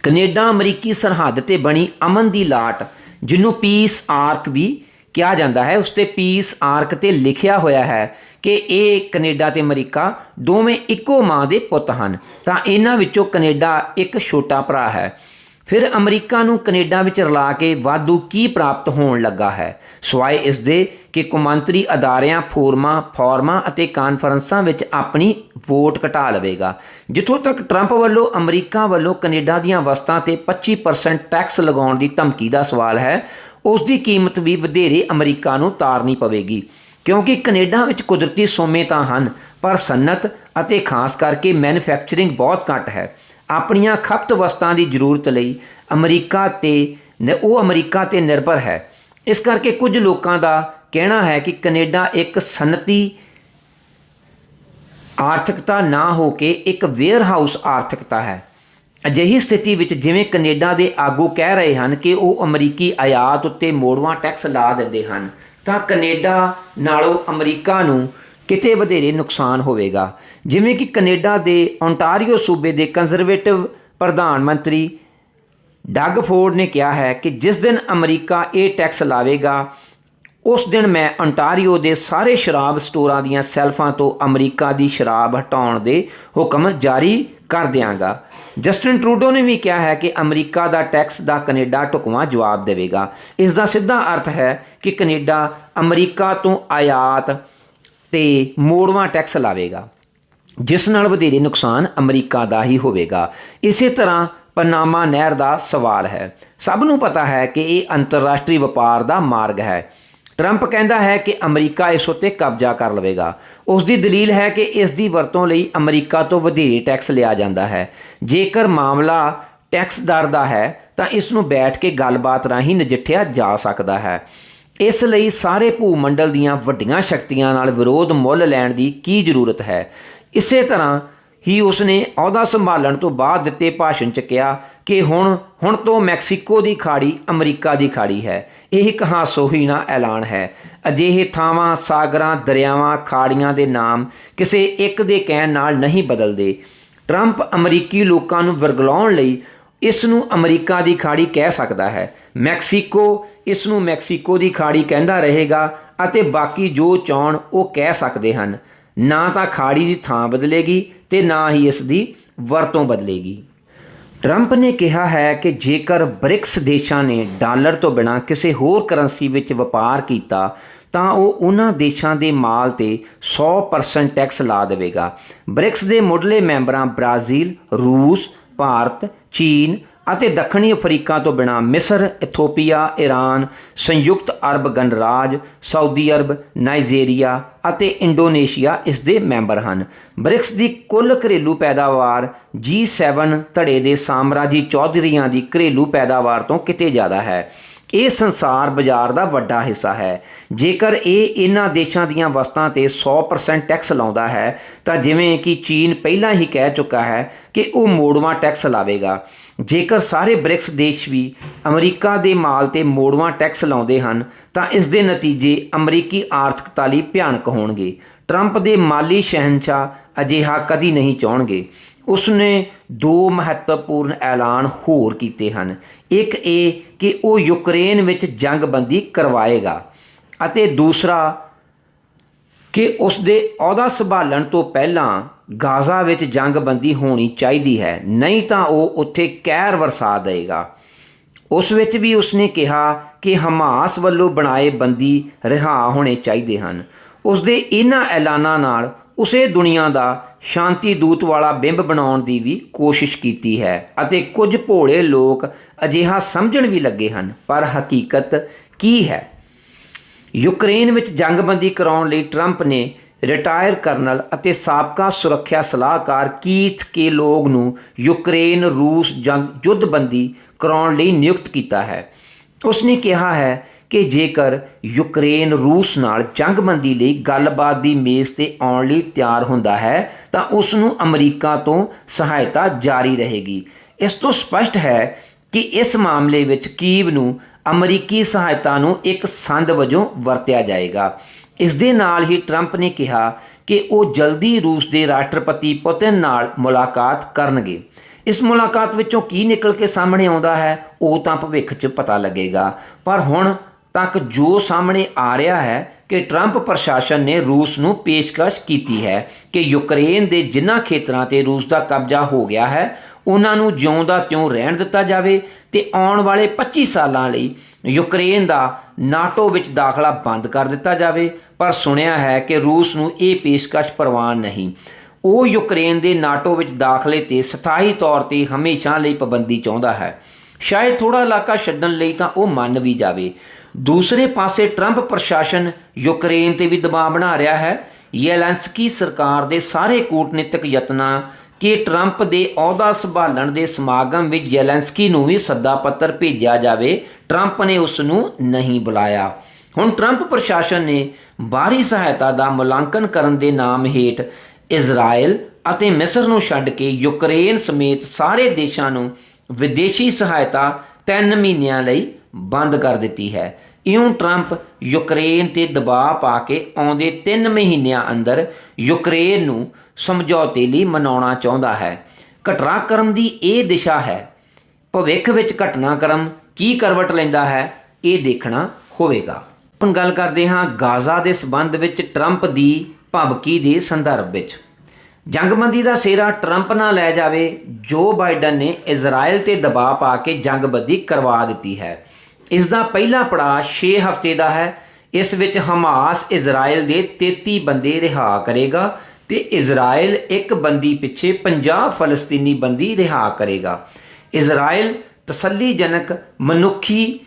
ਕੈਨੇਡਾ ਅਮਰੀਕੀ ਸਰਹੱਦ ਤੇ ਬਣੀ ਅਮਨ ਦੀ ਲਾਟ, ਜਿਹਨੂੰ ਪੀਸ ਆਰਕ ਵੀ ਕਿਹਾ ਜਾਂਦਾ ਹੈ। ਉਸ ਤੇ ਪੀਸ ਆਰਕ ਤੇ ਲਿਖਿਆ ਹੋਇਆ ਹੈ ਕਿ ਇਹ ਕੈਨੇਡਾ ਤੇ ਅਮਰੀਕਾ ਦੋਵੇਂ ਇੱਕੋ ਮਾਂ ਦੇ ਪੁੱਤ ਹਨ। ਤਾਂ ਇਹਨਾਂ ਵਿੱਚੋਂ ਕੈਨੇਡਾ ਇੱਕ ਛੋਟਾ ਭਰਾ ਹੈ। ਫਿਰ ਅਮਰੀਕਾ ਨੂੰ ਕੈਨੇਡਾ ਵਿੱਚ ਰਲਾ ਕੇ ਵਾਧੂ ਕੀ ਪ੍ਰਾਪਤ ਹੋਣ ਲੱਗਾ ਹੈ? ਸਵਾਏ ਇਸ ਦੇ ਕਿ ਕੌਮਾਂਤਰੀ ਅਦਾਰਿਆਂ, ਫੋਰਮਾਂ, ਫਾਰਮਾਂ ਅਤੇ ਕਾਨਫਰੰਸਾਂ ਵਿੱਚ ਆਪਣੀ ਵੋਟ ਘਟਾ ਲਵੇਗਾ। ਜਿੱਥੋਂ ਤੱਕ ਟਰੰਪ ਵੱਲੋਂ, ਅਮਰੀਕਾ ਵੱਲੋਂ ਕੈਨੇਡਾ ਦੀਆਂ ਵਸਤਾਂ ਤੇ 25% ਟੈਕਸ ਲਗਾਉਣ ਦੀ ਧਮਕੀ ਦਾ ਸਵਾਲ ਹੈ, ਉਸ ਦੀ ਕੀਮਤ ਵੀ ਵਧੇਰੇ ਅਮਰੀਕਾ ਨੂੰ ਤਾਰਨੀ ਪਵੇਗੀ। ਕਿਉਂਕਿ ਕੈਨੇਡਾ ਵਿੱਚ ਕੁਦਰਤੀ ਸੋਮੇ ਤਾਂ ਹਨ, ਪਰ ਸਨਅਤ ਅਤੇ ਖਾਸ ਕਰਕੇ ਮੈਨੂਫੈਕਚਰਿੰਗ ਬਹੁਤ ਘੱਟ ਹੈ। ਆਪਣੀਆਂ ਖਪਤ ਵਸਤਾਂ ਦੀ ਜ਼ਰੂਰਤ ਲਈ ਅਮਰੀਕਾ ਤੇ ਨ- ਉਹ ਅਮਰੀਕਾ ਤੇ ਨਿਰਭਰ ਹੈ। ਇਸ ਕਰਕੇ ਕੁਝ ਲੋਕਾਂ ਦਾ ਕਹਿਣਾ ਹੈ ਕਿ ਕੈਨੇਡਾ ਇੱਕ ਸਨਅਤੀ ਆਰਥਿਕਤਾ ਨਾ ਹੋ ਕੇ ਇੱਕ ਵੇਅਰਹਾਊਸ ਆਰਥਿਕਤਾ ਹੈ। ਅਜਿਹੀ ਸਥਿਤੀ ਵਿੱਚ ਜਿਵੇਂ ਕੈਨੇਡਾ ਦੇ ਆਗੂ ਕਹਿ ਰਹੇ ਹਨ ਕਿ ਉਹ ਅਮਰੀਕੀ ਆਯਾਤ ਉੱਤੇ ਮੋੜਵਾਂ ਟੈਕਸ ਲਾ ਦਿੰਦੇ ਹਨ, ਤਾਂ ਕੈਨੇਡਾ ਨਾਲੋਂ ਅਮਰੀਕਾ ਨੂੰ ਕਿਤੇ ਵਧੇਰੇ ਨੁਕਸਾਨ ਹੋਵੇਗਾ। ਜਿਵੇਂ ਕਿ ਕੈਨੇਡਾ ਦੇ ਓਨਟਾਰੀਓ ਸੂਬੇ ਦੇ ਕੰਜ਼ਰਵੇਟਿਵ ਪ੍ਰਧਾਨ ਮੰਤਰੀ ਡੱਗ ਫੋਰਡ ਨੇ ਕਿਹਾ ਹੈ ਕਿ ਜਿਸ ਦਿਨ ਅਮਰੀਕਾ ਇਹ ਟੈਕਸ ਲਾਵੇਗਾ, ਉਸ ਦਿਨ ਮੈਂ ਓਨਟਾਰੀਓ ਦੇ ਸਾਰੇ ਸ਼ਰਾਬ ਸਟੋਰਾਂ ਦੀਆਂ ਸੈਲਫਾਂ ਤੋਂ ਅਮਰੀਕਾ ਦੀ ਸ਼ਰਾਬ ਹਟਾਉਣ ਦੇ ਹੁਕਮ ਜਾਰੀ ਕਰ ਦਿਆਂਗਾ। ਜਸਟਿਨ ਟਰੂਡੋ ਨੇ ਵੀ ਕਿਹਾ ਹੈ ਕਿ ਅਮਰੀਕਾ ਦਾ ਟੈਕਸ ਦਾ ਕੈਨੇਡਾ ਢੁਕਵਾਂ ਜਵਾਬ ਦੇਵੇਗਾ। ਇਸ ਦਾ ਸਿੱਧਾ ਅਰਥ ਹੈ ਕਿ ਕੈਨੇਡਾ ਅਮਰੀਕਾ ਤੋਂ ਆਯਾਤ ਤੇ ਮੋੜਵਾਂ ਟੈਕਸ ਲਾਵੇਗਾ, ਜਿਸ ਨਾਲ ਵਧੇਰੇ ਨੁਕਸਾਨ ਅਮਰੀਕਾ ਦਾ ਹੀ ਹੋਵੇਗਾ। ਇਸੇ ਤਰ੍ਹਾਂ ਪਨਾਮਾ ਨਹਿਰ ਦਾ ਸਵਾਲ ਹੈ। ਸਭ ਨੂੰ ਪਤਾ ਹੈ ਕਿ ਇਹ ਅੰਤਰਰਾਸ਼ਟਰੀ ਵਪਾਰ ਦਾ ਮਾਰਗ ਹੈ। ਟਰੰਪ ਕਹਿੰਦਾ ਹੈ ਕਿ ਅਮਰੀਕਾ ਇਸ ਉੱਤੇ ਕਬਜ਼ਾ ਕਰ ਲਵੇਗਾ। ਉਸ ਦੀ ਦਲੀਲ ਹੈ ਕਿ ਇਸ ਦੀ ਵਰਤੋਂ ਲਈ ਅਮਰੀਕਾ ਤੋਂ ਵਧੇਰੇ ਟੈਕਸ ਲਿਆ ਜਾਂਦਾ ਹੈ। ਜੇਕਰ ਮਾਮਲਾ ਟੈਕਸ ਦਰ ਦਾ ਹੈ, ਤਾਂ ਇਸ ਨੂੰ ਬੈਠ ਕੇ ਗੱਲਬਾਤ ਰਾਹੀਂ ਨਜਿੱਠਿਆ ਜਾ ਸਕਦਾ ਹੈ। ਇਸ ਲਈ ਸਾਰੇ ਭੂਮੰਡਲ ਦੀਆਂ ਵੱਡੀਆਂ ਸ਼ਕਤੀਆਂ ਨਾਲ ਵਿਰੋਧ ਮੁੱਲ ਲੈਣ ਦੀ ਕੀ ਜ਼ਰੂਰਤ ਹੈ? ਇਸੇ ਤਰ੍ਹਾਂ ਹੀ ਉਸਨੇ ਅਹੁਦਾ ਸੰਭਾਲਣ ਤੋਂ ਬਾਅਦ ਦਿੱਤੇ ਭਾਸ਼ਣ 'ਚ ਕਿਹਾ ਕਿ ਹੁਣ ਹੁਣ ਤੋਂ ਮੈਕਸੀਕੋ ਦੀ ਖਾੜੀ ਅਮਰੀਕਾ ਦੀ ਖਾੜੀ ਹੈ। ਇਹ ਇੱਕ ਹਾਸੋਹੀਣਾ ਐਲਾਨ ਹੈ। ਅਜਿਹੇ ਥਾਵਾਂ, ਸਾਗਰਾਂ, ਦਰਿਆਵਾਂ, ਖਾੜੀਆਂ ਦੇ ਨਾਮ ਕਿਸੇ ਇੱਕ ਦੇ ਕਹਿਣ ਨਾਲ ਨਹੀਂ ਬਦਲਦੇ। ਟਰੰਪ ਅਮਰੀਕੀ ਲੋਕਾਂ ਨੂੰ ਵਰਗਲਾਉਣ ਲਈ ਇਸ ਨੂੰ ਅਮਰੀਕਾ ਦੀ ਖਾੜੀ ਕਹਿ ਸਕਦਾ ਹੈ। ਮੈਕਸੀਕੋ ਇਸ ਨੂੰ ਮੈਕਸੀਕੋ ਦੀ ਖਾੜੀ ਕਹਿੰਦਾ ਰਹੇਗਾ ਅਤੇ ਬਾਕੀ ਜੋ ਚਾਹਣ ਉਹ ਕਹਿ ਸਕਦੇ ਹਨ। ਨਾ ਤਾਂ ਖਾੜੀ ਦੀ ਥਾਂ ਬਦਲੇਗੀ ਤੇ ਨਾ ਹੀ ਇਸ ਦੀ ਵਰਤੋਂ ਬਦਲੇਗੀ। ਟਰੰਪ ਨੇ ਕਿਹਾ ਹੈ ਕਿ ਜੇਕਰ ਬ੍ਰਿਕਸ ਦੇਸ਼ਾਂ ਨੇ ਡਾਲਰ ਤੋਂ ਬਿਨਾਂ ਕਿਸੇ ਹੋਰ ਕਰੰਸੀ ਵਿੱਚ ਵਪਾਰ ਕੀਤਾ, ਤਾਂ ਉਹ ਉਹਨਾਂ ਦੇਸ਼ਾਂ ਦੇ ਮਾਲ ਤੇ 100% ਟੈਕਸ ਲਾ ਦੇਵੇਗਾ। ਬ੍ਰਿਕਸ ਦੇ ਮੁੱਢਲੇ ਮੈਂਬਰਾਂ ਬ੍ਰਾਜ਼ੀਲ, ਰੂਸ ਭਾਰਤ, ਚੀਨ ਅਤੇ ਦੱਖਣੀ ਅਫਰੀਕਾ ਤੋਂ ਬਿਨਾਂ ਮਿਸਰ, ਇਥੋਪੀਆ ਈਰਾਨ ਸੰਯੁਕਤ ਅਰਬ ਗਣਰਾਜ, ਸਾਊਦੀ ਅਰਬ, ਨਾਈਜੀਰੀਆ ਅਤੇ ਇੰਡੋਨੇਸ਼ੀਆ ਇਸ ਦੇ ਮੈਂਬਰ ਹਨ। ਬ੍ਰਿਕਸ ਦੀ ਕੁੱਲ ਘਰੇਲੂ ਪੈਦਾਵਾਰ G7 ਧੜੇ ਦੇ ਸਾਮਰਾਜੀ ਚੌਧਰੀਆਂ ਦੀ ਘਰੇਲੂ ਪੈਦਾਵਾਰ ਤੋਂ ਕਿਤੇ ਜ਼ਿਆਦਾ ਹੈ। ਇਹ ਸੰਸਾਰ ਬਾਜ਼ਾਰ ਦਾ ਵੱਡਾ ਹਿੱਸਾ ਹੈ। ਜੇਕਰ ਇਹ ਇਹਨਾਂ ਦੇਸ਼ਾਂ ਦੀਆਂ ਵਸਤਾਂ ਤੇ 100% ਟੈਕਸ ਲਾਉਂਦਾ ਹੈ, ਤਾਂ ਜਿਵੇਂ ਕਿ ਚੀਨ ਪਹਿਲਾਂ ਹੀ ਕਹਿ ਚੁੱਕਾ ਹੈ ਕਿ ਉਹ ਮੋੜਵਾਂ ਟੈਕਸ ਲਾਵੇਗਾ। ਜੇਕਰ ਸਾਰੇ ਬ੍ਰਿਕਸ ਦੇਸ਼ ਵੀ ਅਮਰੀਕਾ ਦੇ ਮਾਲ ਤੇ ਮੋੜਵਾਂ ਟੈਕਸ ਲਾਉਂਦੇ ਹਨ, ਤਾਂ ਇਸ ਦੇ ਨਤੀਜੇ ਅਮਰੀਕੀ ਆਰਥਿਕਤਾ ਲਈ ਭਿਆਨਕ ਹੋਣਗੇ। ਟਰੰਪ ਦੇ ਮਾਲੀ ਸ਼ਹਿਨशाह ਅਜਿਹਾ ਕਦੀ ਨਹੀਂ ਚਾਹਣਗੇ। ਉਸਨੇ ਦੋ ਮਹੱਤਵਪੂਰਨ ਐਲਾਨ ਹੋਰ ਕੀਤੇ ਹਨ। ਇੱਕ ਇਹ ਕਿ ਉਹ ਯੂਕਰੇਨ ਵਿੱਚ ਜੰਗਬੰਦੀ ਕਰਵਾਏਗਾ ਅਤੇ ਦੂਸਰਾ ਕਿ ਉਸ ਦੇ ਅਹੁਦਾ ਸੰਭਾਲਣ ਤੋਂ ਪਹਿਲਾਂ ਗਾਜ਼ਾ ਵਿੱਚ ਜੰਗਬੰਦੀ ਹੋਣੀ ਚਾਹੀਦੀ ਹੈ, ਨਹੀਂ ਤਾਂ ਉਹ ਉੱਥੇ ਕਹਿਰ ਵਰਸਾ ਦੇਗਾ ਉਸ ਵਿੱਚ ਵੀ ਉਸਨੇ ਕਿਹਾ ਕਿ ਹਮਾਸ ਵੱਲੋਂ ਬਣਾਏ ਬੰਦੀ ਰਿਹਾ ਹੋਣੇ ਚਾਹੀਦੇ ਹਨ। ਉਸ ਦੇ ਇਹਨਾਂ ਐਲਾਨਾਂ ਨਾਲ ਉਸੇ ਦੁਨੀਆ ਦਾ ਸ਼ਾਂਤੀ ਦੂਤ ਵਾਲਾ ਬਿੰਬ ਬਣਾਉਣ ਦੀ ਵੀ ਕੋਸ਼ਿਸ਼ ਕੀਤੀ ਹੈ ਅਤੇ ਕੁਝ ਭੋਲੇ ਲੋਕ ਅਜਿਹਾ ਸਮਝਣ ਵੀ ਲੱਗੇ ਹਨ, ਪਰ ਹਕੀਕਤ ਕੀ ਹੈ? ਯੂਕਰੇਨ ਵਿੱਚ ਜੰਗਬੰਦੀ ਕਰਾਉਣ ਲਈ ਟਰੰਪ ਨੇ ਰਿਟਾਇਰ ਕਰਨਲ ਅਤੇ ਸਾਬਕਾ ਸੁਰੱਖਿਆ ਸਲਾਹਕਾਰ ਕੀਥ ਕੇਲੋਗ ਨੂੰ ਯੂਕਰੇਨ ਰੂਸ ਜੰਗ ਯੁੱਧਬੰਦੀ ਕਰਾਉਣ ਲਈ ਨਿਯੁਕਤ ਕੀਤਾ ਹੈ। ਉਸਨੇ ਕਿਹਾ ਹੈ ਕਿ ਜੇਕਰ ਯੂਕਰੇਨ ਰੂਸ ਨਾਲ ਜੰਗਬੰਦੀ ਲਈ ਗੱਲਬਾਤ ਦੀ ਮੇਜ਼ ਤੇ ਆਉਣ ਲਈ ਤਿਆਰ ਹੁੰਦਾ ਹੈ, ਤਾਂ ਉਸ ਨੂੰ ਅਮਰੀਕਾ ਤੋਂ ਸਹਾਇਤਾ ਜਾਰੀ ਰਹੇਗੀ। ਇਸ ਤੋਂ ਸਪਸ਼ਟ ਹੈ ਕਿ ਇਸ ਮਾਮਲੇ ਵਿੱਚ ਕੀਵ ਨੂੰ ਅਮਰੀਕੀ ਸਹਾਇਤਾ ਨੂੰ ਇੱਕ ਸੰਦ ਵਜੋਂ ਵਰਤਿਆ ਜਾਏਗਾ। ਇਸ ਦੇ ਨਾਲ ਹੀ ਟਰੰਪ ਨੇ ਕਿਹਾ ਕਿ ਉਹ ਜਲਦੀ ਰੂਸ ਦੇ ਰਾਸ਼ਟਰਪਤੀ ਪੁਤਿਨ ਨਾਲ ਮੁਲਾਕਾਤ ਕਰਨਗੇ। ਇਸ ਮੁਲਾਕਾਤ ਵਿੱਚੋਂ ਕੀ ਨਿਕਲ ਕੇ ਸਾਹਮਣੇ ਆਉਂਦਾ ਹੈ, ਉਹ ਤਾਂ ਭਵਿੱਖ 'ਚ ਪਤਾ ਲੱਗੇਗਾ। ਪਰ ਹੁਣ ਤੱਕ ਜੋ ਸਾਹਮਣੇ ਆ ਰਿਹਾ ਹੈ ਕਿ ਟਰੰਪ ਪ੍ਰਸ਼ਾਸਨ ਨੇ ਰੂਸ ਨੂੰ ਪੇਸ਼ਕਸ਼ ਕੀਤੀ ਹੈ ਕਿ ਯੂਕਰੇਨ ਦੇ ਜਿਨ੍ਹਾਂ ਖੇਤਰਾਂ ਤੇ ਰੂਸ ਦਾ ਕਬਜ਼ਾ ਹੋ ਗਿਆ ਹੈ, ਉਹਨਾਂ ਨੂੰ ਜਿਉਂ ਦਾ ਤਿਉਂ ਰਹਿਣ ਦਿੱਤਾ ਜਾਵੇ ਤੇ ਆਉਣ ਵਾਲੇ 25 ਸਾਲਾਂ ਲਈ ਯੂਕਰੇਨ ਦਾ ਨਾਟੋ ਵਿੱਚ ਦਾਖਲਾ ਬੰਦ ਕਰ ਦਿੱਤਾ ਜਾਵੇ। ਪਰ ਸੁਣਿਆ ਹੈ ਕਿ ਰੂਸ ਨੂੰ ਇਹ ਪੇਸ਼ਕਸ਼ ਪ੍ਰਵਾਨ ਨਹੀਂ। ਉਹ ਯੂਕਰੇਨ ਦੇ ਨਾਟੋ ਵਿੱਚ ਦਾਖਲੇ ਤੇ ਸਥਾਈ ਤੌਰ ਤੇ ਹਮੇਸ਼ਾ ਲਈ ਪਾਬੰਦੀ ਚਾਹੁੰਦਾ ਹੈ। ਸ਼ਾਇਦ ਥੋੜਾ ਇਲਾਕਾ ਛੱਡਣ ਲਈ ਤਾਂ ਉਹ ਮੰਨ ਵੀ ਜਾਵੇ। ਦੂਸਰੇ ਪਾਸੇ ਟਰੰਪ ਪ੍ਰਸ਼ਾਸਨ ਯੂਕਰੇਨ ਤੇ ਵੀ ਦਬਾਅ ਬਣਾ ਰਿਹਾ ਹੈ। ਯੈਲੈਂਸਕੀ ਸਰਕਾਰ ਦੇ ਸਾਰੇ ਕੂਟਨੀਤਿਕ ਯਤਨਾਂ ਕਿ ਟਰੰਪ ਦੇ ਅਹੁਦਾ ਸੰਭਾਲਣ ਦੇ ਸਮਾਗਮ ਵਿੱਚ ਯੈਲੈਂਸਕੀ ਨੂੰ ਵੀ ਸੱਦਾ ਪੱਤਰ ਭੇਜਿਆ ਜਾਵੇ, ਟਰੰਪ ਨੇ ਉਸ ਨੂੰ ਨਹੀਂ ਬੁਲਾਇਆ। ਹੁਣ ਟਰੰਪ ਪ੍ਰਸ਼ਾਸਨ ਨੇ ਬਾਹਰੀ ਸਹਾਇਤਾ ਦਾ ਮੁਲਾਂਕਣ ਕਰਨ ਦੇ ਨਾਮ ਹੇਠ ਇਜ਼ਰਾਈਲ ਅਤੇ ਮਿਸਰ ਨੂੰ ਛੱਡ ਕੇ ਯੂਕਰੇਨ ਸਮੇਤ ਸਾਰੇ ਦੇਸ਼ਾਂ ਨੂੰ ਵਿਦੇਸ਼ੀ ਸਹਾਇਤਾ 3 ਮਹੀਨਿਆਂ ਲਈ ਬੰਦ ਕਰ ਦਿੱਤੀ ਹੈ। ਇਉਂ ਟਰੰਪ ਯੂਕਰੇਨ ਤੇ ਦਬਾਅ ਪਾ ਕੇ ਆਉਂਦੇ 3 ਮਹੀਨਿਆਂ ਅੰਦਰ ਯੂਕਰੇਨ ਨੂੰ ਸਮਝੌਤੇ ਲਈ ਮਨਾਉਣਾ ਚਾਹੁੰਦਾ ਹੈ। ਘਟਨਾਕ੍ਰਮ ਦੀ ਇਹ ਦਿਸ਼ਾ ਹੈ। ਭਵਿੱਖ ਵਿੱਚ ਘਟਨਾਕ੍ਰਮ ਕੀ ਕਰਵਟ ਲੈਂਦਾ ਹੈ, ਇਹ ਦੇਖਣਾ ਹੋਵੇਗਾ। ਹੁਣ ਗੱਲ ਕਰਦੇ ਹਾਂ ਗਾਜ਼ਾ ਦੇ ਸਬੰਧ ਵਿੱਚ ਟਰੰਪ ਦੀ ਭਬਕੀ ਦੇ ਸੰਦਰਭ ਵਿੱਚ। ਜੰਗਬੰਦੀ ਦਾ ਸਿਹਰਾ ਟਰੰਪ ਨਾਲ ਲੈ ਜਾਵੇ, ਜੋ ਬਾਈਡਨ ਨੇ ਇਜ਼ਰਾਈਲ ਤੇ ਦਬਾਅ ਪਾ ਕੇ ਜੰਗਬੰਦੀ ਕਰਵਾ ਦਿੱਤੀ ਹੈ। ਇਸ ਦਾ ਪਹਿਲਾ ਪੜਾਅ 6 ਹਫ਼ਤੇ ਦਾ ਹੈ। ਇਸ ਵਿੱਚ ਹਮਾਸ ਇਜ਼ਰਾਈਲ ਦੇ 33 ਬੰਦੇ ਰਿਹਾ ਕਰੇਗਾ ਤੇ ਇਜ਼ਰਾਈਲ ਇੱਕ ਬੰਦੀ ਪਿੱਛੇ 50 ਫਲਸਤੀਨੀ ਬੰਦੀ ਰਿਹਾ ਕਰੇਗਾ। ਇਜ਼ਰਾਈਲ ਤਸੱਲੀਜਨਕ ਮਨੁੱਖੀ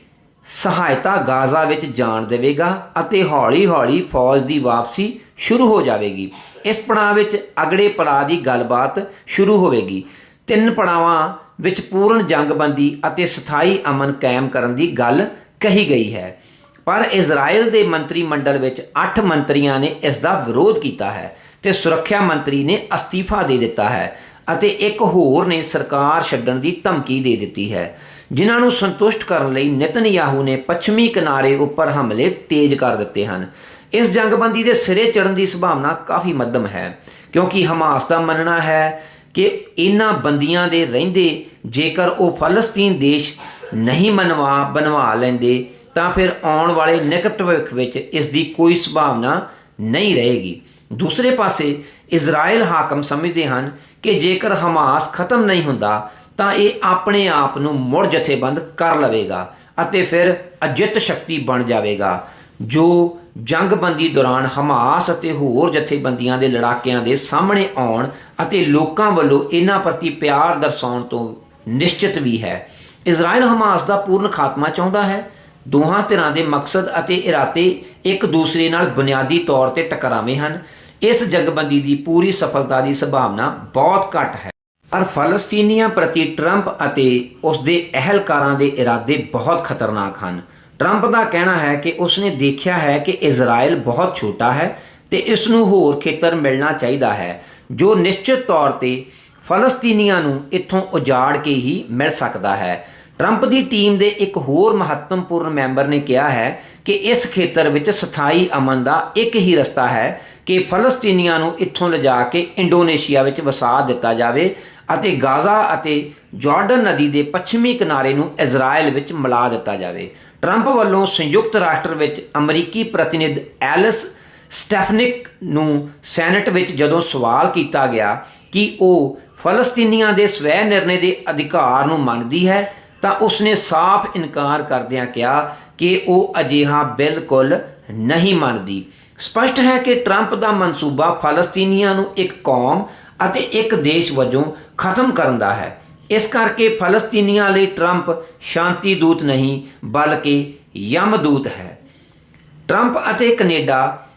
ਸਹਾਇਤਾ ਗਾਜ਼ਾ ਵਿੱਚ ਜਾਣ ਦੇਵੇਗਾ ਅਤੇ ਹੌਲੀ-ਹੌਲੀ ਫੌਜ ਦੀ ਵਾਪਸੀ ਸ਼ੁਰੂ ਹੋ ਜਾਵੇਗੀ। ਇਸ ਪੜਾਅ ਵਿੱਚ ਅਗਲੇ ਪੜਾਅ ਦੀ ਗੱਲਬਾਤ ਸ਼ੁਰੂ ਹੋਵੇਗੀ। ਤਿੰਨ ਪੜਾਵਾਂ ਵਿੱਚ ਪੂਰਨ ਜੰਗਬੰਦੀ ਅਤੇ ਸਥਾਈ ਅਮਨ ਕਾਇਮ ਕਰਨ ਦੀ ਗੱਲ ਕਹੀ ਗਈ ਹੈ। ਪਰ ਇਜ਼ਰਾਈਲ ਦੇ ਮੰਤਰੀ ਮੰਡਲ ਵਿੱਚ 8 ਮੰਤਰੀਆਂ ਨੇ ਇਸ ਦਾ ਵਿਰੋਧ ਕੀਤਾ ਹੈ ਤੇ ਸੁਰੱਖਿਆ ਮੰਤਰੀ ਨੇ ਅਸਤੀਫਾ ਦੇ ਦਿੱਤਾ ਹੈ ਅਤੇ ਇੱਕ ਹੋਰ ਨੇ ਸਰਕਾਰ ਛੱਡਣ ਦੀ ਧਮਕੀ ਦੇ ਦਿੱਤੀ ਹੈ। ਜਿਨ੍ਹਾਂ ਨੂੰ ਸੰਤੁਸ਼ਟ ਕਰਨ ਲਈ ਨਿਤਨਯਾਹੂ ਨੇ ਪੱਛਮੀ ਕਿਨਾਰੇ ਉੱਪਰ ਹਮਲੇ ਤੇਜ਼ ਕਰ ਦਿੱਤੇ ਹਨ। ਇਸ ਜੰਗਬੰਦੀ ਦੇ ਸਿਰੇ ਚੜਨ ਦੀ ਸੰਭਾਵਨਾ ਕਾਫੀ ਮੱਧਮ ਹੈ, ਕਿਉਂਕਿ ਹਮਾਸ ਦਾ ਮੰਨਣਾ ਹੈ ਕਿ ਇਹਨਾਂ ਬੰਦੀਆਂ ਦੇ ਰਹਿੰਦੇ ਜੇਕਰ ਉਹ ਫਲਸਤੀਨ ਦੇਸ਼ ਨਹੀਂ ਮਨਵਾ, ਬਣਵਾ ਲੈਂਦੇ, ਤਾਂ ਫਿਰ ਆਉਣ ਵਾਲੇ ਨਿਕਟ ਭਵਿੱਖ ਵਿੱਚ ਇਸ ਦੀ ਕੋਈ ਸੰਭਾਵਨਾ ਨਹੀਂ ਰਹੇਗੀ। ਦੂਸਰੇ ਪਾਸੇ ਇਜ਼ਰਾਈਲ ਹਾਕਮ ਸਮਝਦੇ ਹਨ ਕਿ ਜੇਕਰ ਹਮਾਸ ਖਤਮ ਨਹੀਂ ਹੁੰਦਾ, ਤਾਂ ਇਹ ਆਪਣੇ ਆਪ ਨੂੰ ਮੁੜ ਜਥੇਬੰਦ ਕਰ ਲਵੇਗਾ ਅਤੇ ਫਿਰ ਅਜਿੱਤ ਸ਼ਕਤੀ ਬਣ ਜਾਵੇਗਾ, ਜੋ ਜੰਗਬੰਦੀ ਦੌਰਾਨ ਹਮਾਸ ਅਤੇ ਹੋਰ ਜਥੇਬੰਦੀਆਂ ਦੇ ਲੜਾਕਿਆਂ ਦੇ ਸਾਹਮਣੇ ਆਉਣ ਅਤੇ ਲੋਕਾਂ ਵੱਲੋਂ ਇਹਨਾਂ ਪ੍ਰਤੀ ਪਿਆਰ ਦਰਸਾਉਣ ਤੋਂ ਨਿਸ਼ਚਿਤ ਵੀ ਹੈ। ਇਜ਼ਰਾਈਲ ਹਮਾਸ ਦਾ ਪੂਰਨ ਖਾਤਮਾ ਚਾਹੁੰਦਾ ਹੈ। ਦੋਹਾਂ ਧਿਰਾਂ ਦੇ ਮਕਸਦ ਅਤੇ ਇਰਾਦੇ ਇੱਕ ਦੂਸਰੇ ਨਾਲ ਬੁਨਿਆਦੀ ਤੌਰ ਤੇ ਟਕਰਾਵੇਂ ਹਨ। ਇਸ ਜੰਗਬੰਦੀ ਦੀ ਪੂਰੀ ਸਫਲਤਾ ਦੀ ਸੰਭਾਵਨਾ ਬਹੁਤ ਘੱਟ ਹੈ। ਪਰ ਫਲਸਤੀਨੀਆਂ ਪ੍ਰਤੀ ਟਰੰਪ ਅਤੇ ਉਸ ਦੇ ਅਹਿਲਕਾਰਾਂ ਦੇ ਇਰਾਦੇ ਬਹੁਤ ਖਤਰਨਾਕ ਹਨ। ਟਰੰਪ ਦਾ ਕਹਿਣਾ ਹੈ ਕਿ ਉਸਨੇ ਦੇਖਿਆ ਹੈ ਕਿ ਇਜ਼ਰਾਈਲ ਬਹੁਤ ਛੋਟਾ ਹੈ ਤੇ ਇਸ ਨੂੰ ਹੋਰ ਖੇਤਰ ਮਿਲਣਾ ਚਾਹੀਦਾ ਹੈ, ਜੋ ਨਿਸ਼ਚਿਤ ਤੌਰ ਤੇ ਫਲਸਤੀਨੀਆਂ ਨੂੰ ਇੱਥੋਂ ਉਜਾੜ ਕੇ ਹੀ ਮਿਲ ਸਕਦਾ ਹੈ। ਟਰੰਪ ਦੀ ਟੀਮ ਦੇ ਇੱਕ ਹੋਰ ਮਹੱਤਵਪੂਰਨ ਮੈਂਬਰ ਨੇ ਕਿਹਾ ਹੈ ਕਿ ਇਸ ਖੇਤਰ ਵਿੱਚ ਸਥਾਈ ਅਮਨ ਦਾ ਇੱਕ ਹੀ ਰਸਤਾ ਹੈ ਕਿ ਫਲਸਤੀਨੀਆਂ ਨੂੰ ਇੱਥੋਂ ਲਿਜਾ ਕੇ ਇੰਡੋਨੇਸ਼ੀਆ ਵਿੱਚ ਵਸਾ ਦਿੱਤਾ ਜਾਵੇ ਅਤੇ ਗਾਜ਼ਾ ਅਤੇ ਜਾਰਡਨ ਨਦੀ ਦੇ ਪੱਛਮੀ ਕਿਨਾਰੇ ਨੂੰ ਇਜ਼ਰਾਈਲ ਵਿੱਚ ਮਿਲਾ ਦਿੱਤਾ ਜਾਵੇ। ਟਰੰਪ ਵੱਲੋਂ ਸੰਯੁਕਤ ਰਾਸ਼ਟਰ ਵਿੱਚ ਅਮਰੀਕੀ ਪ੍ਰਤੀਨਿਧ ਐਲਿਸ ਸਟੈਫਨਿਕ ਨੂੰ ਸੈਨੇਟ ਵਿੱਚ ਜਦੋਂ ਸਵਾਲ ਕੀਤਾ ਗਿਆ ਕਿ ਉਹ ਫਲਸਤੀਨੀਆਂ ਦੇ ਸਵੈ ਨਿਰਣੇ ਦੇ ਅਧਿਕਾਰ ਨੂੰ ਮੰਨਦੀ ਹੈ, ਤਾਂ ਉਸਨੇ ਸਾਫ਼ ਇਨਕਾਰ ਕਰਦਿਆਂ ਕਿਹਾ ਕਿ ਉਹ ਅਜਿਹਾ ਬਿਲਕੁਲ ਨਹੀਂ ਮੰਨਦੀ। ਸਪਸ਼ਟ ਹੈ ਕਿ ਟਰੰਪ ਦਾ ਮਨਸੂਬਾ ਫਲਸਤੀਨੀਆਂ ਨੂੰ ਇੱਕ ਕੌਮ ਅਤੇ ਇੱਕ ਦੇਸ਼ ਵਜੋਂ ਖਤਮ ਕਰਨ ਦਾ ਹੈ। ਇਸ ਕਰਕੇ ਫਲਸਤੀਨੀਆਂ ਲਈ ਟਰੰਪ ਸ਼ਾਂਤੀ ਦੂਤ ਨਹੀਂ, ਬਲਕਿ ਯਮਦੂਤ ਹੈ। ਟਰੰਪ ਅਤੇ ਕੈਨੇਡਾ,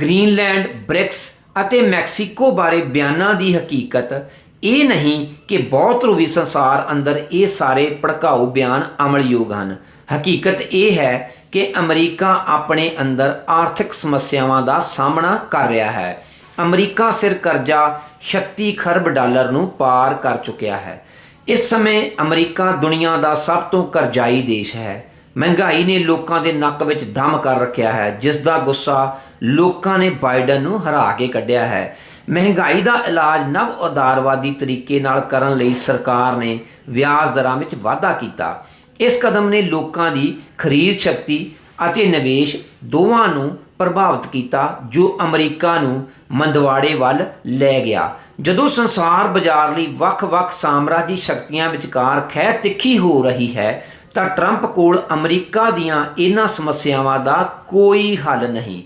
ਗ੍ਰੀਨਲੈਂਡ, ਬ੍ਰਿਕਸ ਅਤੇ ਮੈਕਸੀਕੋ ਬਾਰੇ ਬਿਆਨਾਂ ਦੀ ਹਕੀਕਤ ਇਹ ਨਹੀਂ ਕਿ ਬਹੁਤ ਰੂਵੀ ਸੰਸਾਰ ਅੰਦਰ ਇਹ ਸਾਰੇ ਭੜਕਾਊ ਬਿਆਨ ਅਮਲਯੋਗ ਹਨ। ਹਕੀਕਤ ਇਹ ਹੈ ਕਿ ਅਮਰੀਕਾ ਆਪਣੇ ਅੰਦਰ ਆਰਥਿਕ ਸਮੱਸਿਆਵਾਂ ਦਾ ਸਾਹਮਣਾ ਕਰ ਰਿਹਾ ਹੈ। ਅਮਰੀਕਾ ਸਿਰ ਕਰਜ਼ਾ 36 ਖਰਬ ਡਾਲਰ ਨੂੰ ਪਾਰ ਕਰ ਚੁੱਕਿਆ ਹੈ। ਇਸ ਸਮੇਂ ਅਮਰੀਕਾ ਦੁਨੀਆ ਦਾ ਸਭ ਤੋਂ ਕਰਜ਼ਾਈ ਦੇਸ਼ ਹੈ। ਮਹਿੰਗਾਈ ਨੇ ਲੋਕਾਂ ਦੇ ਨੱਕ ਵਿੱਚ ਦਮ ਕਰ ਰੱਖਿਆ ਹੈ ਜਿਸ ਦਾ ਗੁੱਸਾ ਲੋਕਾਂ ਨੇ ਬਾਈਡਨ ਨੂੰ ਹਰਾ ਕੇ ਕੱਢਿਆ ਹੈ। ਮਹਿੰਗਾਈ ਦਾ ਇਲਾਜ ਨਵ ਉਦਾਰਵਾਦੀ ਤਰੀਕੇ ਨਾਲ ਕਰਨ ਲਈ ਸਰਕਾਰ ਨੇ ਵਿਆਜ ਦਰਾਂ ਵਿੱਚ ਵਾਧਾ ਕੀਤਾ। ਇਸ ਕਦਮ ਨੇ ਲੋਕਾਂ ਦੀ ਖਰੀਦ ਸ਼ਕਤੀ ਅਤੇ ਨਿਵੇਸ਼ ਦੋਵਾਂ ਨੂੰ ਪ੍ਰਭਾਵਿਤ ਕੀਤਾ, ਜੋ ਅਮਰੀਕਾ ਨੂੰ ਮੰਦਵਾੜੇ ਵੱਲ ਲੈ ਗਿਆ। ਜਦੋਂ ਸੰਸਾਰ ਬਾਜ਼ਾਰ ਲਈ ਵੱਖ-ਵੱਖ ਸਾਮਰਾਜੀ ਸ਼ਕਤੀਆਂ ਵਿਚਕਾਰ ਖਹਿ ਤਿੱਖੀ ਹੋ ਰਹੀ ਹੈ, ਤਾਂ ਟਰੰਪ ਕੋਲ ਅਮਰੀਕਾ ਦੀਆਂ ਇਹਨਾਂ ਸਮੱਸਿਆਵਾਂ ਦਾ ਕੋਈ ਹੱਲ ਨਹੀਂ।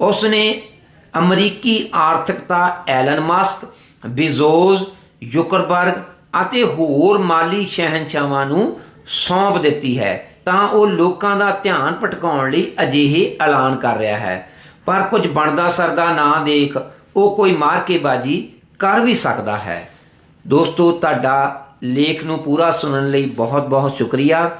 ਉਸ ਨੇ ਅਮਰੀਕੀ ਆਰਥਿਕਤਾ ਐਲਨ ਮਾਸਕ, ਬਿਜ਼ੋਜ਼, ਯੁਕਰਬਰਗ ਅਤੇ ਹੋਰ ਮਾਲੀ ਸ਼ਹਿਨਸ਼ਾਹਾਂ ਨੂੰ ਸੌਂਪ ਦਿੱਤੀ ਹੈ, ਤਾਂ ਉਹ ਲੋਕਾਂ ਦਾ ਧਿਆਨ ਭਟਕਾਉਣ ਲਈ ਅਜਿਹੇ ਐਲਾਨ ਕਰ ਰਿਹਾ ਹੈ। ਪਰ ਕੁਝ ਬਣਦਾ ਸਰਦਾ ਨਾ ਦੇਖ ਉਹ ਕੋਈ ਮਾਰ ਮਾਰਕੇਬਾਜ਼ੀ ਕਰ ਵੀ ਸਕਦਾ ਹੈ। ਦੋਸਤੋ ਤੁਹਾਡਾ ਲੇਖ ਨੂੰ ਪੂਰਾ ਸੁਣਨ ਲਈ ਬਹੁਤ ਬਹੁਤ ਸ਼ੁਕਰੀਆ।